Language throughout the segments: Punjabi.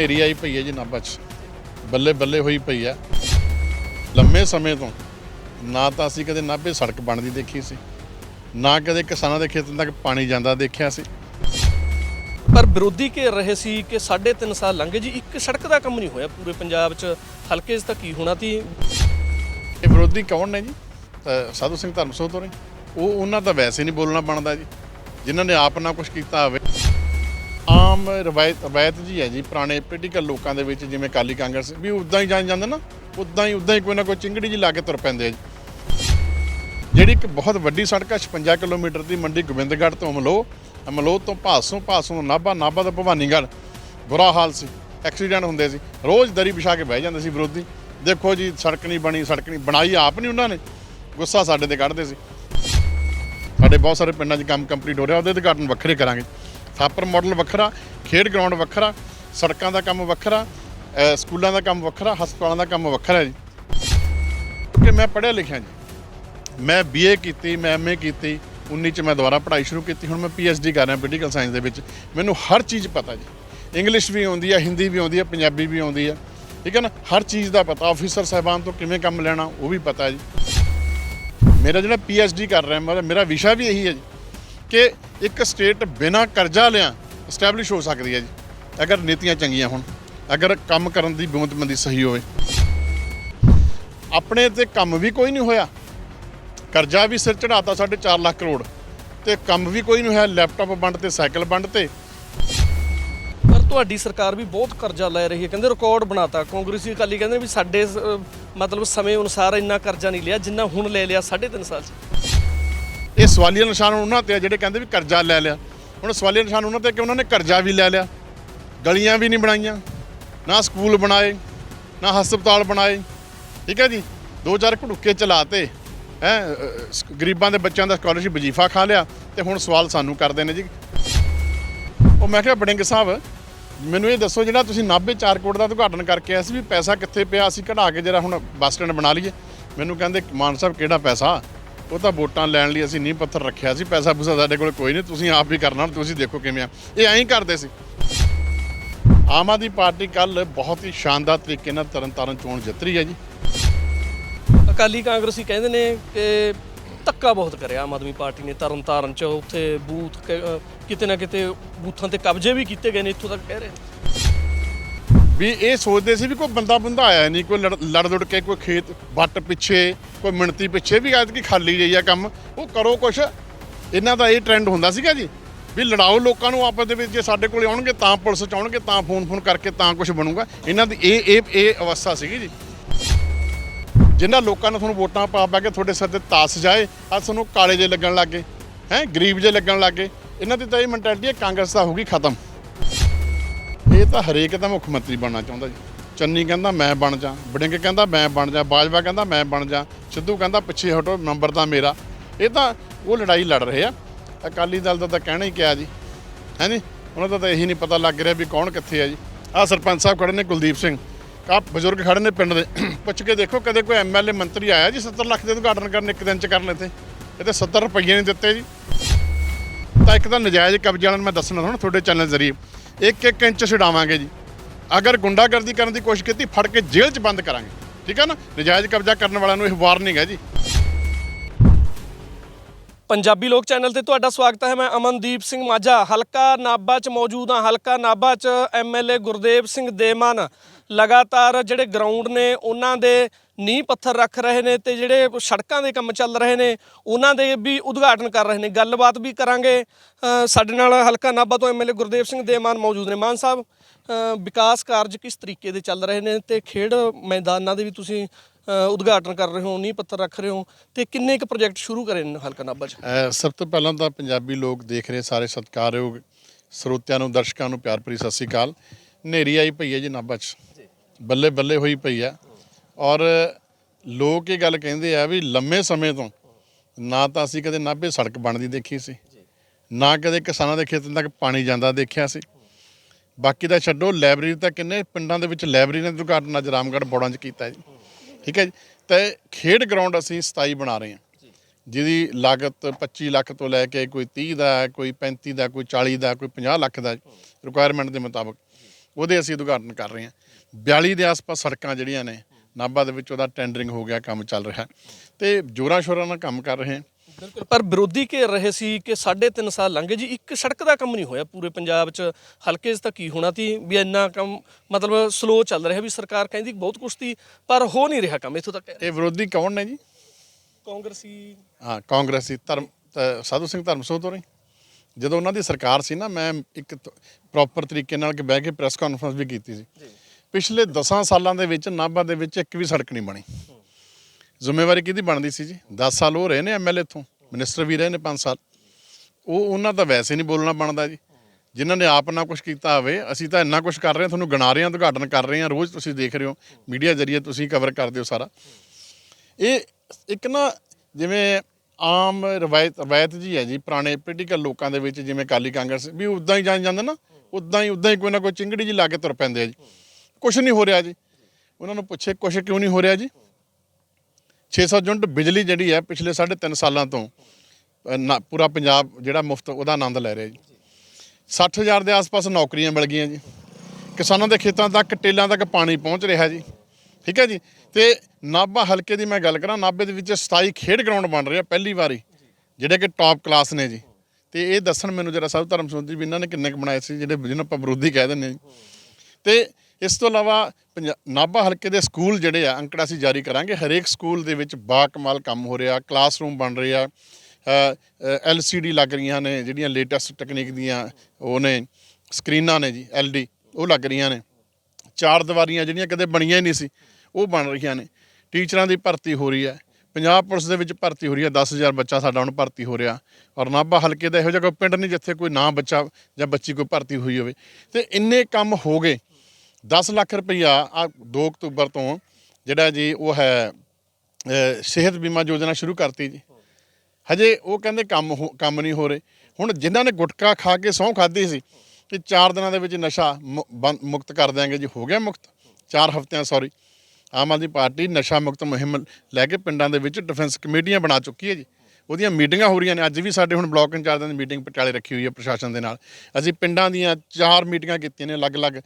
ਹਨੇਰੀ ਆਈ ਪਈ ਹੈ ਜੀ ਨਾਭਾ 'ਚ। ਬੱਲੇ ਬੱਲੇ ਹੋਈ ਪਈ ਹੈ। ਲੰਮੇ ਸਮੇਂ ਤੋਂ ਨਾ ਤਾਂ ਅਸੀਂ ਕਦੇ ਨਾਭੇ ਸੜਕ ਬਣਦੀ ਦੇਖੀ ਸੀ ਨਾ ਕਦੇ ਕਿਸਾਨਾਂ ਦੇ ਖੇਤਾਂ ਤੱਕ ਪਾਣੀ ਜਾਂਦਾ ਦੇਖਿਆ ਸੀ। ਪਰ ਵਿਰੋਧੀ ਘੇਰ ਰਹੇ ਸੀ ਕਿ 3.5 ਸਾਲ ਲੰਘੇ ਜੀ ਇੱਕ ਸੜਕ ਦਾ ਕੰਮ ਨਹੀਂ ਹੋਇਆ ਪੂਰੇ ਪੰਜਾਬ 'ਚ। ਹਲਕੇ 'ਚ ਤਾਂ ਕੀ ਹੋਣਾ ਤੀ ਇਹ ਵਿਰੋਧੀ ਕੌਣ ਨੇ ਜੀ? ਸਾਧੂ ਸਿੰਘ ਧਰਮਸੋਤ ਹੋਰੇ। ਉਹ ਉਹਨਾਂ ਦਾ ਵੈਸੇ ਨਹੀਂ ਬੋਲਣਾ ਬਣਦਾ ਜੀ। ਜਿਨ੍ਹਾਂ ਨੇ ਆਪ ਨਾ ਕੁਝ ਕੀਤਾ ਹੋਵੇ। ਆਮ ਰਵਾਇਤ ਰਵਾਇਤ ਜੀ ਹੈ ਜੀ, ਪੁਰਾਣੇ ਪੋਲੀਟੀਕਲ ਲੋਕਾਂ ਦੇ ਵਿੱਚ ਜਿਵੇਂ ਕਾਲੀ ਕਾਂਗਰਸ, ਵੀ ਉਦਾਂ ਹੀ ਜਾਣ ਜਾਂਦੇ ਨਾ, ਉਦਾਂ ਹੀ ਉਦਾਂ ਹੀ ਕੋਈ ਨਾ ਕੋਈ ਚਿੰਗੜੀ ਜੀ ਲਾ ਕੇ ਤੁਰ ਪੈਂਦੇ ਆ ਜੀ। ਜਿਹੜੀ ਇੱਕ ਬਹੁਤ ਵੱਡੀ ਸੜਕ ਹੈ 56 ਕਿਲੋਮੀਟਰ ਦੀ ਮੰਡੀ ਗੋਬਿੰਦਗੜ੍ਹ ਤੋਂ ਅਮਲੋ ਅਮਲੋ ਤੋਂ ਭਾਸੋਂ ਭਾਸੋਂ, ਨਾਭਾ ਨਾਭਾ ਤੋਂ ਭਵਾਨੀਗੜ੍ਹ, ਬੁਰਾ ਹਾਲ ਸੀ, ਐਕਸੀਡੈਂਟ ਹੁੰਦੇ ਸੀ। ਰੋਜ਼ ਦਰੀ ਵਿਛਾ ਕੇ ਬਹਿ ਜਾਂਦੇ ਸੀ ਵਿਰੋਧੀ। ਦੇਖੋ ਜੀ, ਸੜਕ ਨਹੀਂ ਬਣੀ, ਸੜਕ ਨਹੀਂ, ਬਣਾਈ ਆਪ ਨਹੀਂ ਉਹਨਾਂ ਨੇ, ਗੁੱਸਾ ਸਾਡੇ ਤੇ ਕੱਢਦੇ ਸੀ। ਸਾਡੇ ਬਹੁਤ ਸਾਰੇ ਪਿੰਡਾਂ 'ਚ ਕੰਮ ਕੰਪਲੀਟ ਹੋ ਰਿਹਾ, ਉਹਦੇ ਉਦਘਾਟਨ ਵੱਖਰੇ ਕਰਾਂਗੇ। ਥਾਪਰ ਮਾਡਲ ਵੱਖਰਾ, ਖੇਡ ਗਰਾਊਂਡ ਵੱਖਰਾ, ਸੜਕਾਂ ਦਾ ਕੰਮ ਵੱਖਰਾ ਸਕੂਲਾਂ ਦਾ ਕੰਮ ਵੱਖਰਾ, ਹਸਪਤਾਲਾਂ ਦਾ ਕੰਮ ਵੱਖਰਾ ਜੀ। ਕਿ ਮੈਂ ਪੜ੍ਹਿਆ ਲਿਖਿਆ ਜੀ। ਮੈਂ ਬੀਏ ਕੀਤੀ, ਮੈਂ ਐਮਏ ਕੀਤੀ 19 ਚ ਮੈਂ ਦੁਬਾਰਾ ਪੜ੍ਹਾਈ ਸ਼ੁਰੂ ਕੀਤੀ, ਹੁਣ ਮੈਂ ਪੀਐਚਡੀ ਕਰ ਰਿਹਾ ਪੋਲੀਟੀਕਲ ਸਾਇੰਸ ਦੇ ਵਿੱਚ। ਮੈਨੂੰ ਹਰ ਚੀਜ਼ ਪਤਾ ਜੀ। ਇੰਗਲਿਸ਼ ਵੀ ਆਉਂਦੀ ਹੈ ਹਿੰਦੀ ਵੀ ਆਉਂਦੀ ਹੈ ਪੰਜਾਬੀ ਵੀ ਆਉਂਦੀ ਹੈ ਠੀਕ ਹੈ ਨਾ? ਹਰ ਚੀਜ਼ ਦਾ ਪਤਾ ਆਫੀਸਰ ਸਾਹਿਬਾਨ ਤੋਂ ਕਿਵੇਂ ਕੰਮ ਲੈਣਾ, ਉਹ ਵੀ ਪਤਾ ਜੀ। ਮੇਰਾ ਜਿਹੜਾ ਪੀਐਚਡੀ ਕਰ ਰਿਹਾ ਮੇਰਾ ਮੇਰਾ ਵਿਸ਼ਾ ਵੀ ਇਹੀ ਹੈ ਜੀ। ਕਿ ਇੱਕ ਸਟੇਟ ਬਿਨਾਂ ਕਰਜ਼ਾ ਲਿਆ ਐਸਟੈਬਲਿਸ਼ ਹੋ ਸਕਦੀ ਹੈ ਜੀ। ਅਗਰ ਨੀਤੀਆਂ ਚੰਗੀਆਂ ਹੋਣ, ਅਗਰ ਕੰਮ ਕਰਨ ਦੀ ਬੁੰਦਮੰਦੀ ਸਹੀ ਹੋਵੇ। ਆਪਣੇ ਤੇ ਕੰਮ ਵੀ ਕੋਈ ਨਹੀਂ ਹੋਇਆ। ਕਰਜ਼ਾ ਵੀ ਸਿਰ ਚੜਾਤਾ ਸਾਡੇ 4 ਲੱਖ ਕਰੋੜ ਤੇ ਕੰਮ ਵੀ ਕੋਈ ਨਹੀਂ ਹੋਇਆ, ਲੈਪਟਾਪ ਵੰਡ ਤੇ, ਸਾਈਕਲ ਵੰਡ ਤੇ। ਪਰ ਤੁਹਾਡੀ ਸਰਕਾਰ ਵੀ ਬਹੁਤ ਕਰਜ਼ਾ ਲੈ ਰਹੀ ਹੈ। ਕਹਿੰਦੇ ਰਿਕਾਰਡ ਬਣਾਤਾ। ਕਾਂਗਰਸੀ ਅਕਾਲੀ ਕਹਿੰਦੇ ਵੀ ਸਾਡੇ ਮਤਲਬ ਸਮੇਂ ਅਨੁਸਾਰ ਇੰਨਾ ਕਰਜ਼ਾ ਨਹੀਂ ਲਿਆ, ਜਿੰਨਾ ਹੁਣ ਲੈ ਲਿਆ 3.5 ਸਾਲ 'ਚ। ਇਹ ਸਵਾਲੀਆ ਨਿਸ਼ਾਨ ਉਹਨਾਂ ਤੇ ਆ ਜਿਹੜੇ ਕਹਿੰਦੇ ਵੀ ਕਰਜ਼ਾ ਲੈ ਲਿਆ। ਹੁਣ ਸਵਾਲੀਆ ਨਿਸ਼ਾਨ ਉਹਨਾਂ ਤੇ ਕਿ ਉਹਨਾਂ ਨੇ ਕਰਜ਼ਾ ਵੀ ਲੈ ਲਿਆ। ਗਲੀਆਂ ਵੀ ਨਹੀਂ ਬਣਾਈਆਂ। ਨਾ ਸਕੂਲ ਬਣਾਏ, ਨਾ ਹਸਪਤਾਲ ਬਣਾਏ। ਠੀਕ ਹੈ ਜੀ? ਦੋ ਚਾਰ ਘੜੁੱਕੇ ਚਲਾਤੇ। ਹੈ ਗਰੀਬਾਂ ਦੇ ਬੱਚਿਆਂ ਦਾ ਸਕਾਲਰਸ਼ਿਪ ਵਜੀਫਾ ਖਾ ਲਿਆ ਤੇ ਹੁਣ ਸਵਾਲ ਸਾਨੂੰ ਕਰਦੇ ਨੇ ਜੀ। ਉਹ ਮੈਂ ਕਿਹਾ, ਬੜਿੰਗ ਸਾਹਿਬ, ਮੈਨੂੰ ਇਹ ਦੱਸੋ ਜਿਹੜਾ ਤੁਸੀਂ 90 4 ਕਰੋੜ ਦਾ ਉਦਘਾਟਨ ਕਰਕੇ ਆਏ ਸੀ ਵੀ ਪੈਸਾ ਕਿੱਥੇ ਪਿਆ? ਅਸੀਂ ਕਢਾ ਕੇ ਜਿਹੜਾ ਹੁਣ ਬੱਸ ਸਟੈਂਡ ਬਣਾ ਲਈਏ। ਮੈਨੂੰ ਕਹਿੰਦੇ, ਮਾਨ ਸਾਹਿਬ ਕਿਹੜਾ ਪੈਸਾ? ਉਹ ਤਾਂ ਵੋਟਾਂ ਲੈਣ ਲਈ ਅਸੀਂ ਨੀਂਹ ਪੱਥਰ ਰੱਖਿਆ ਸੀ, ਪੈਸਾ ਪੂਸਾ ਸਾਡੇ ਕੋਲ ਕੋਈ ਨਹੀਂ, ਤੁਸੀਂ ਆਪ ਵੀ ਕਰਨਾ, ਤੁਸੀਂ ਦੇਖੋ ਕਿਵੇਂ ਆ। ਇਹ ਐਂ ਕਰਦੇ ਸੀ। ਆਮ ਆਦਮੀ ਪਾਰਟੀ ਕੱਲ ਬਹੁਤ ਹੀ ਸ਼ਾਨਦਾਰ ਤਰੀਕੇ ਨਾਲ ਤਰਨਤਾਰਨ ਚੋਣ ਜਿੱਤ ਰਹੀ ਹੈ ਜੀ। ਅਕਾਲੀ ਕਾਂਗਰਸੀ ਕਹਿੰਦੇ ਨੇ ਕਿ ਧੱਕਾ ਬਹੁਤ ਕਰਿਆ ਆਮ ਆਦਮੀ ਪਾਰਟੀ ਨੇ ਤਰਨਤਾਰਨ 'ਚ, ਉੱਥੇ ਬੂਥ ਕਿਤੇ ਨਾ ਕਿਤੇ ਬੂਥਾਂ ਤੇ ਕਬਜ਼ੇ ਵੀ ਕੀਤੇ ਗਏ ਨੇ, ਇੱਥੋਂ ਤੱਕ ਕਹਿ ਰਹੇ ਵੀ ਇਹ ਸੋਚਦੇ ਸੀ ਵੀ ਕੋਈ ਬੰਦਾ ਬੰਦਾ ਆਇਆ ਨਹੀਂ, ਕੋਈ ਲੜ- ਲੜ ਲੁੜ ਕੇ ਕੋਈ ਖੇਤ ਵੱਟ ਪਿੱਛੇ, ਕੋਈ ਮਿਣਤੀ ਪਿੱਛੇ ਵੀ ਐਤਕੀ ਖਾਲੀ ਰਹੀ ਆ ਕੰਮ। ਉਹ ਕਰੋ ਕੁਛ। ਇਹਨਾਂ ਦਾ ਇਹ ਟ੍ਰੈਂਡ ਹੁੰਦਾ ਸੀਗਾ ਜੀ ਵੀ ਲੜਾਓ ਲੋਕਾਂ ਨੂੰ ਆਪਸ ਦੇ ਵਿੱਚ ਜੇ ਸਾਡੇ ਕੋਲੇ ਆਉਣਗੇ ਤਾਂ ਪੁਲਿਸ ਚ ਆਉਣਗੇ, ਤਾਂ ਫੋਨ ਫੋਨ ਕਰਕੇ ਤਾਂ ਕੁਝ ਬਣੂਗਾ। ਇਹਨਾਂ ਦੀ ਇਹ ਇਹ ਇਹ ਅਵਸਥਾ ਸੀਗੀ ਜੀ। ਜਿਨ੍ਹਾਂ ਲੋਕਾਂ ਨੇ ਤੁਹਾਨੂੰ ਵੋਟਾਂ ਪਾ ਪਾ ਕੇ ਤੁਹਾਡੇ ਸਿਰ ਤੇ ਤਾਸ ਜਾਏ ਆ ਤੁਹਾਨੂੰ ਕਾਲੇ ਜੇ ਲੱਗਣ ਲੱਗੇ ਹੈ, ਗਰੀਬ ਜੇ ਲੱਗਣ ਲੱਗੇ ਇਹਨਾਂ ਦੀ ਤਾਂ ਇਹ ਮੈਂਟੈਲਿਟੀ ਹੈ, ਕਾਂਗਰਸ ਦਾ ਹੋਊਗੀ ਖਤਮ। ਇਹ ਤਾਂ ਹਰੇਕ ਦਾ ਮੁੱਖ ਮੰਤਰੀ ਬਣਨਾ ਚਾਹੁੰਦਾ ਜੀ। ਚੰਨੀ ਕਹਿੰਦਾ ਮੈਂ ਬਣ ਜਾ ਬੜਿੰਗ ਕਹਿੰਦਾ ਮੈਂ ਬਣ ਜਾ, ਬਾਜਵਾ ਕਹਿੰਦਾ ਮੈਂ ਬਣ ਜਾ, ਸਿੱਧੂ ਕਹਿੰਦਾ ਪਿੱਛੇ ਹਟੋ, ਨੰਬਰ ਤਾਂ ਮੇਰਾ। ਇਹ ਤਾਂ ਉਹ ਲੜਾਈ ਲੜ ਰਹੇ ਆ। ਅਕਾਲੀ ਦਲ ਦਾ ਤਾਂ ਕਹਿਣਾ ਹੀ ਕਿਹਾ ਜੀ। ਹੈ ਨੀ? ਉਹਨਾਂ ਦਾ ਤਾਂ ਇਹੀ ਨਹੀਂ ਪਤਾ ਲੱਗ ਰਿਹਾ ਵੀ ਕੌਣ ਕਿੱਥੇ ਆ ਜੀ। ਆ ਸਰਪੰਚ ਸਾਹਿਬ ਖੜੇ ਨੇ, ਕੁਲਦੀਪ ਸਿੰਘ। ਆ ਬਜ਼ੁਰਗ ਖੜੇ ਨੇ ਪਿੰਡ ਦੇ। ਪੁੱਛ ਕੇ ਦੇਖੋ ਕਦੇ ਕੋਈ ਐਮਐਲਏ ਮੰਤਰੀ ਆਇਆ ਜੀ 70 ਲੱਖ ਦੇ ਉਦਘਾਟਨ ਕਰਨ ਇੱਕ ਦਿਨ ਚ ਕਰਨ ਇੱਥੇ ਇਹ ਤਾਂ 70 ਰੁਪਏ ਨਹੀਂ ਦਿੱਤੇ ਜੀ। ਤਾਂ ਇੱਕ ਤਾਂ ਨਜਾਇਜ਼ ਕਬਜ਼ੇ ਵਾਲਿਆਂ ਨੂੰ ਮੈਂ ਦੱਸਣਾ ਹੁਣ ਤੁਹਾਡੇ ਚੈਨਲ ਜ਼ਰੀਏ। ਇੱਕ ਇੱਕ ਇੰਚ ਛਡਾਵਾਂਗੇ ਜੀ। ਅਗਰ ਗੁੰਡਾਗਰਦੀ ਕਰਨ ਦੀ ਕੋਸ਼ਿਸ਼ ਕੀਤੀ, ਫੜ ਕੇ ਜੇਲ੍ਹ 'ਚ ਬੰਦ ਕਰਾਂਗੇ। ਠੀਕ ਹੈ ਨਾ? ਨਜਾਇਜ਼ ਕਬਜ਼ਾ ਕਰਨ ਵਾਲਿਆਂ ਨੂੰ ਇਹ ਵਾਰਨਿੰਗ ਹੈ ਜੀ। ਪੰਜਾਬੀ ਲੋਕ ਚੈਨਲ ਤੇ ਤੁਹਾਡਾ ਸਵਾਗਤ ਹੈ। ਮੈਂ ਅਮਨਦੀਪ ਸਿੰਘ ਮਾਝਾ। ਹਲਕਾ ਨਾਭਾ 'ਚ ਮੌਜੂਦ ਹਾਂ। ਹਲਕਾ ਨਾਭਾ 'ਚ ਐਮਐਲਏ ਗੁਰਦੇਵ ਸਿੰਘ ਦੇਮਨ ਲਗਾਤਾਰ ਜਿਹੜੇ ਗਰਾਊਂਡ ਨੇ, ਉਹਨਾਂ ਦੇ ਨੀਂਹ ਪੱਥਰ ਰੱਖ ਰਹੇ ਨੇ ਤੇ ਜਿਹੜੇ ਸੜਕਾਂ ਦੇ ਕੰਮ ਚੱਲ ਰਹੇ ਨੇ ਉਹਨਾਂ ਦੇ ਵੀ ਉਦਘਾਟਨ ਕਰ ਰਹੇ ਨੇ। ਗੱਲਬਾਤ ਵੀ ਕਰਾਂਗੇ। ਸਾਡੇ ਨਾਲ ਹਲਕਾ ਨਾਭਾ ਤੋਂ ਐਮਐਲਏ ਗੁਰਦੇਵ ਸਿੰਘ ਦੇਮਾਨ ਮੌਜੂਦ ਨੇ। ਮਾਨ ਸਾਹਿਬ ਵਿਕਾਸ ਕਾਰਜ ਕਿਸ ਤਰੀਕੇ ਦੇ ਚੱਲ ਰਹੇ ਨੇ ਤੇ ਖੇਡ ਮੈਦਾਨਾਂ ਦੇ ਵੀ ਤੁਸੀਂ ਉਦਘਾਟਨ ਕਰ ਰਹੇ ਹੋ ਨੀਂਹ ਪੱਥਰ ਰੱਖ ਰਹੇ ਹੋ ਤੇ ਕਿੰਨੇ ਕੁ ਪ੍ਰੋਜੈਕਟ ਸ਼ੁਰੂ ਕਰੇ ਨੇ ਹਲਕਾ ਨਾਭਾ 'ਚ? ਸਭ ਤੋਂ ਪਹਿਲਾਂ ਤਾਂ ਪੰਜਾਬੀ ਲੋਕ ਦੇਖ ਰਹੇ ਸਾਰੇ ਸਤਿਕਾਰਯੋਗ ਸਰੋਤਿਆਂ ਨੂੰ ਦਰਸ਼ਕਾਂ ਨੂੰ ਪਿਆਰ ਭਰੀ ਸਤਿ ਸ੍ਰੀ ਅਕਾਲ। ਹਨੇਰੀ ਆਈ ਪਈ ਹੈ ਜੀ ਨਾਭਾ 'ਚ। ਬੱਲੇ ਬੱਲੇ ਹੋਈ ਪਈ ਹੈ। ਔਰ ਲੋਕ ਇਹ ਗੱਲ ਕਹਿੰਦੇ ਆ ਵੀ ਲੰਮੇ ਸਮੇਂ ਤੋਂ ਨਾ ਤਾਂ ਅਸੀਂ ਕਦੇ ਨਾਭੇ ਸੜਕ ਬਣਦੀ ਦੇਖੀ ਸੀ, ਨਾ ਕਦੇ ਕਿਸਾਨਾਂ ਦੇ ਖੇਤਾਂ ਤੱਕ ਪਾਣੀ ਜਾਂਦਾ ਦੇਖਿਆ ਸੀ। ਬਾਕੀ ਦਾ ਛੱਡੋ, ਲਾਇਬ੍ਰੇਰੀ ਤਾਂ ਕਿੰਨੇ ਪਿੰਡਾਂ ਦੇ ਵਿੱਚ ਲਾਇਬ੍ਰੇਰੀ ਨੇ ਉਦਘਾਟਨ ਅੱਜ ਰਾਮਗੜ੍ਹ ਬੋੜਾਂ 'ਚ ਕੀਤਾ ਜੀ। ਠੀਕ ਹੈ ਜੀ? ਤੇ ਖੇਡ ਗਰਾਊਂਡ ਅਸੀਂ 27 ਬਣਾ ਰਹੇ ਹਾਂ। ਜਿਹਦੀ ਲਾਗਤ 25 ਲੱਖ ਤੋਂ ਲੈ ਕੇ ਕੋਈ 30 ਦਾ, ਕੋਈ 35 ਦਾ, ਕੋਈ 40 ਦਾ, ਕੋਈ 50 ਲੱਖ ਦਾ ਰਿਕੁਆਇਰਮੈਂਟ ਦੇ ਮੁਤਾਬਕ ਉਹਦੇ ਅਸੀਂ ਉਦਘਾਟਨ ਕਰ ਰਹੇ ਹਾਂ। 42 ਦੇ ਆਸ-ਪਾਸ ਸੜਕਾਂ ਜਿਹੜੀਆਂ ਨੇ ਨਾਭਾ ਦੇ ਵਿੱਚ ਉਹਦਾ ਟੈਂਡਰਿੰਗ ਹੋ ਗਿਆ ਕੰਮ ਚੱਲ ਰਿਹਾ। ਤੇ ਜੋਰਾਂ ਸ਼ੋਰਾਂ ਨਾਲ ਕੰਮ ਕਰ ਰਹੇ। ਹਾਂ ਬਿਲਕੁਲ ਪਰ ਵਿਰੋਧੀ ਘੇਰ ਰਹੇ ਸੀ ਕਿ 3.5 ਸਾਲ ਲੰਘੇ ਜੀ ਇੱਕ ਸੜਕ ਦਾ ਕੰਮ ਨਹੀਂ ਹੋਇਆ ਪੂਰੇ ਪੰਜਾਬ 'ਚ। ਹਲਕੇ 'ਚ ਤਾਂ ਕੀ ਹੋਣਾ ਸੀ ਵੀ ਇੰਨਾ ਕੰਮ ਮਤਲਬ ਸਲੋ ਚੱਲ ਰਿਹਾ ਵੀ ਸਰਕਾਰ ਕਹਿੰਦੀ ਬਹੁਤ ਕੁਛ ਸੀ ਪਰ ਹੋ ਨਹੀਂ ਰਿਹਾ ਕੰਮ ਇੱਥੋਂ ਤੱਕ। ਇਹ ਵਿਰੋਧੀ ਕੌਣ ਨੇ ਜੀ? ਕਾਂਗਰਸੀ। ਹਾਂ ਕਾਂਗਰਸੀ ਧਰਮ ਸਾਧੂ ਸਿੰਘ ਧਰਮਸੋਤ ਤੋਂ ਰਹੀ ਜਦੋਂ ਉਹਨਾਂ ਦੀ ਸਰਕਾਰ ਸੀ ਨਾ ਮੈਂ ਇੱਕ ਪ੍ਰੋਪਰ ਤਰੀਕੇ ਨਾਲ ਕਿ ਬਹਿ ਕੇ ਪ੍ਰੈਸ ਕਾਨਫਰੰਸ ਵੀ ਕੀਤੀ ਸੀ। ਪਿਛਲੇ 10 ਸਾਲਾਂ ਦੇ ਵਿੱਚ, ਨਾਭਾ ਦੇ ਵਿੱਚ ਇੱਕ ਵੀ ਸੜਕ ਨਹੀਂ ਬਣੀ। ਜ਼ਿੰਮੇਵਾਰੀ ਕਿਹਦੀ ਬਣਦੀ ਸੀ ਜੀ? 10 ਸਾਲ ਉਹ ਰਹੇ ਨੇ ਐਮਐਲਏ ਤੋਂ ਮਿਨਿਸਟਰ ਵੀ ਰਹੇ ਨੇ 5 ਸਾਲ। ਉਹ, ਉਹਨਾਂ ਦਾ ਵੈਸੇ ਨਹੀਂ ਬੋਲਣਾ ਬਣਦਾ ਜੀ। ਜਿਨ੍ਹਾਂ ਨੇ ਆਪ ਨਾ ਕੁਝ ਕੀਤਾ ਹੋਵੇ, ਅਸੀਂ ਤਾਂ ਇੰਨਾ ਕੁਝ ਕਰ ਰਹੇ ਹਾਂ, ਤੁਹਾਨੂੰ ਗਿਣਾ ਰਹੇ ਹਾਂ ਉਦਘਾਟਨ ਕਰ ਰਹੇ ਹਾਂ, ਰੋਜ਼ ਤੁਸੀਂ ਦੇਖ ਰਹੇ ਹੋ, ਮੀਡੀਆ ਜ਼ਰੀਏ ਤੁਸੀਂ ਕਵਰ ਕਰਦੇ ਹੋ ਸਾਰਾ। ਇਹ ਇੱਕ ਨਾ ਜਿਵੇਂ ਆਮ ਰਵਾਇਤ ਰਵਾਇਤ ਜੀ ਹੈ ਜੀ, ਪੁਰਾਣੇ ਪੋਲੀਟੀਕਲ ਲੋਕਾਂ ਦੇ ਵਿੱਚ ਜਿਵੇਂ ਕਾਲੀ ਕਾਂਗਰਸ, ਵੀ ਉਦਾਂ ਹੀ ਜਾਣ ਜਾਂਦੇ ਨਾ, ਉਦਾਂ ਹੀ ਉਦਾਂ ਹੀ ਕੋਈ ਨਾ ਕੋਈ ਚਿੰਗੜੀ ਜੀ ਲਾ ਕੇ ਤੁਰ ਪੈਂਦੇ ਆ ਜੀ। ਕੁਝ ਨਹੀਂ ਹੋ ਰਿਹਾ ਜੀ। ਉਹਨਾਂ ਨੂੰ ਪੁੱਛੇ ਕੁਝ ਕਿਉਂ ਨਹੀਂ ਹੋ ਰਿਹਾ ਜੀ? 600 ਯੂਨਿਟ ਬਿਜਲੀ ਜਿਹੜੀ ਹੈ ਪਿਛਲੇ 3.5 ਸਾਲਾਂ ਤੋਂ ਨਾ- ਪੂਰਾ ਪੰਜਾਬ ਜਿਹੜਾ ਮੁਫਤ, ਉਹਦਾ ਆਨੰਦ ਲੈ ਰਿਹਾ ਜੀ। 60000 ਦੇ ਆਸ-ਪਾਸ ਨੌਕਰੀਆਂ ਮਿਲ ਗਈਆਂ ਜੀ। ਕਿਸਾਨਾਂ ਦੇ ਖੇਤਾਂ ਤੱਕ, ਟੇਲਾਂ ਤੱਕ ਪਾਣੀ ਪਹੁੰਚ ਰਿਹਾ ਜੀ। ਠੀਕ ਹੈ ਜੀ? ਤੇ ਨਾਭਾ ਹਲਕੇ ਦੀ ਮੈਂ ਗੱਲ ਕਰਾਂ, ਨਾਭੇ ਦੇ ਵਿੱਚ 27 ਖੇਡ ਗਰਾਊਂਡ ਬਣ ਰਿਹਾ ਪਹਿਲੀ ਵਾਰੀ, ਜਿਹੜੇ ਕਿ ਟਾਪ ਕਲਾਸ ਨੇ ਜੀ। ਤੇ ਇਹ ਦੱਸਣ ਮੈਨੂੰ ਜਰਾ ਸਾਹਿਬ ਧਰਮ ਸੁਣਦੀ ਵੀ ਇਹਨਾਂ ਨੇ ਕਿੰਨੇ ਕੁ ਬਣਾਏ ਸੀ, ਜਿਹੜੇ ਜਿਹਨੂੰ ਆਪਾਂ ਵਿਰੋਧੀ ਕਹਿ ਦਿੰਦੇ ਹਾਂ ਜੀ। ਤੇ ਇਸ ਤੋਂ ਇਲਾਵਾ ਪੰਜਾ- ਨਾਭਾ ਹਲਕੇ ਦੇ ਸਕੂਲ ਜਿਹੜੇ ਆ, ਅੰਕੜਾ ਅਸੀਂ ਜਾਰੀ ਕਰਾਂਗੇ। ਹਰੇਕ ਸਕੂਲ ਦੇ ਵਿੱਚ ਬਾ ਕਮਾਲ ਕੰਮ ਹੋ ਰਿਹਾ, ਕਲਾਸਰੂਮ ਬਣ ਰਹੇ ਆ ਐਲਸੀਡੀ ਲੱਗ ਰਹੀਆਂ ਨੇ, ਜਿਹੜੀਆਂ ਲੇਟੈਸਟ ਟੈਕਨੀਕ ਦੀਆਂ ਉਹ ਨੇ, ਸਕਰੀਨਾਂ ਨੇ ਜੀ ਐਲਡੀ ਉਹ ਲੱਗ ਰਹੀਆਂ ਨੇ। ਚਾਰ ਦੀਵਾਰੀਆਂ ਜਿਹੜੀਆਂ ਕਦੇ ਬਣੀਆਂ ਹੀ ਨਹੀਂ ਸੀ, ਉਹ ਬਣ ਰਹੀਆਂ ਨੇ। ਟੀਚਰਾਂ ਦੀ ਭਰਤੀ ਹੋ ਰਹੀ ਹੈ। ਪੰਜਾਬ ਪੁਲਿਸ ਦੇ ਵਿੱਚ ਭਰਤੀ ਹੋ ਰਹੀ ਹੈ 10000 ਬੱਚਾ ਸਾਡਾ ਹੁਣ ਭਰਤੀ ਹੋ ਰਿਹਾ। ਔਰ ਨਾਭਾ ਹਲਕੇ ਦਾ ਇਹੋ ਜਿਹਾ ਕੋਈ ਪਿੰਡ ਨਹੀਂ, ਜਿੱਥੇ ਕੋਈ ਨਾ ਬੱਚਾ ਜਾਂ ਬੱਚੀ ਕੋਈ ਭਰਤੀ ਹੋਈ ਹੋਵੇ। ਤੇ ਇੰਨੇ ਕੰਮ ਹੋ ਗਏ 10 ਲੱਖ ਰੁਪਈਆ ਆ 2 ਅਕਤੂਬਰ ਤੋਂ ਜਿਹੜਾ ਜੀ ਉਹ ਹੈ ਸਿਹਤ ਬੀਮਾ ਯੋਜਨਾ ਸ਼ੁਰੂ ਕਰਤੀ ਜੀ। ਹਜੇ ਉਹ ਕਹਿੰਦੇ ਕੰਮ ਹੋ- ਕੰਮ ਨਹੀਂ ਹੋ ਰਹੇ। ਹੁਣ ਜਿਨ੍ਹਾਂ ਨੇ ਗੁਟਕਾ ਖਾ ਕੇ ਸਹੁੰ ਖਾਧੀ ਸੀ ਕਿ 4 ਦਿਨਾਂ ਦੇ ਵਿੱਚ ਨਸ਼ਾ ਮੁ- ਬੰਦ- ਮੁਕਤ ਕਰ ਦਿਆਂਗੇ ਜੀ। ਹੋ ਗਿਆ ਮੁਕਤ? 4 ਹਫ਼ਤਿਆਂ ਸੌਰੀ ਆਮ ਆਦਮੀ ਪਾਰਟੀ ਨਸ਼ਾ ਮੁਕਤ ਮੁਹਿੰਮ ਲੈ ਕੇ ਪਿੰਡਾਂ ਦੇ ਵਿੱਚ ਡਿਫੈਂਸ ਕਮੇਟੀਆਂ ਬਣਾ ਚੁੱਕੀ ਹੈ ਜੀ। ਉਹਦੀਆਂ ਮੀਟਿੰਗਾਂ ਹੋ ਰਹੀਆਂ ਨੇ। ਅੱਜ ਵੀ ਸਾਡੇ ਹੁਣ ਬਲਾਕ ਇੰਚਾਰਜਾਂ ਦੀ ਮੀਟਿੰਗ ਪਟਿਆਲੇ ਰੱਖੀ ਹੋਈ ਹੈ ਪ੍ਰਸ਼ਾਸਨ ਦੇ ਨਾਲ। ਅਸੀਂ ਪਿੰਡਾਂ ਦੀਆਂ ਚਾਰ ਮੀਟਿੰਗਾਂ ਕੀਤੀਆਂ ਨੇ ਅਲੱਗ-ਅਲੱਗ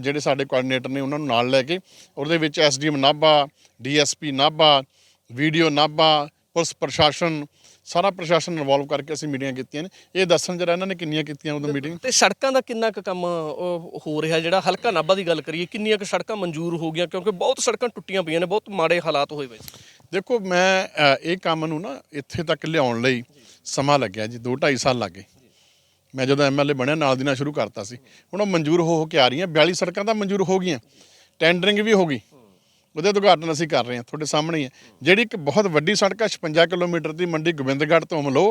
ਜਿਹੜੇ ਸਾਡੇ ਕੋਆਰਡੀਨੇਟਰ ਨੇ ਉਹਨਾਂ ਨੂੰ ਨਾਲ ਲੈ ਕੇ। ਉਹਦੇ ਵਿੱਚ SDM Nabha, DSP Nabha, VDO Nabha, police ਪ੍ਰਸ਼ਾਸਨ ਸਾਰਾ ਪ੍ਰਸ਼ਾਸਨ ਇਨਵੋਲਵ ਕਰਕੇ ਅਸੀਂ ਮੀਟਿੰਗਾਂ ਕੀਤੀਆਂ ਨੇ। ਇਹ ਦੱਸਣ ਜਰਾ ਇਹਨਾਂ ਨੇ ਕਿੰਨੀਆਂ ਕੀਤੀਆਂ ਉਦੋਂ ਮੀਟਿੰਗ ਤੇ ਸੜਕਾਂ ਦਾ ਕਿੰਨਾ ਕੁ ਕੰਮ ਉਹ, ਹੋ ਰਿਹਾ? ਜਿਹੜਾ ਹਲਕਾ ਨਾਭਾ ਦੀ ਗੱਲ ਕਰੀਏ ਕਿੰਨੀਆਂ ਕੁ ਸੜਕਾਂ ਮਨਜ਼ੂਰ ਹੋ ਗਈਆਂ? ਕਿਉਂਕਿ ਬਹੁਤ ਸੜਕਾਂ ਟੁੱਟੀਆਂ ਪਈਆਂ ਨੇ ਬਹੁਤ ਮਾੜੇ ਹਾਲਾਤ ਹੋਏ ਪਏ ਦੇਖੋ ਮੈਂ ਇਹ ਕੰਮ ਨੂੰ ਨਾ ਇੱਥੇ ਤੱਕ ਲਿਆਉਣ ਲਈ ਸਮਾਂ ਲੱਗਿਆ ਜੀ 2 2.5 ਸਾਲ ਲੱਗੇ। ਮੈਂ ਜਦੋਂ ਐਮਐਲਏ ਬਣਿਆ ਨਾਲ ਦੀ ਨਾਲ ਸ਼ੁਰੂ ਕਰਤਾ ਸੀ। ਹੁਣ ਉਹ ਮਨਜ਼ੂਰ ਹੋ ਹੋ ਕੇ ਆ ਰਹੀਆਂ 42 ਸੜਕਾਂ ਤਾਂ ਮਨਜ਼ੂਰ ਹੋ ਗਈਆਂ। ਟੈਂਡਰਿੰਗ ਵੀ ਹੋ ਗਈ। ਉਹਦੇ ਉਦਘਾਟਨ ਅਸੀਂ ਕਰ ਰਹੇ ਹਾਂ, ਤੁਹਾਡੇ ਸਾਹਮਣੇ ਹੈ ਜਿਹੜੀ ਇੱਕ ਬਹੁਤ ਵੱਡੀ ਸੜਕ ਹੈ 56 ਕਿਲੋਮੀਟਰ ਦੀ ਮੰਡੀ ਗੋਬਿੰਦਗੜ੍ਹ ਤੋਂ ਅਮਲੋ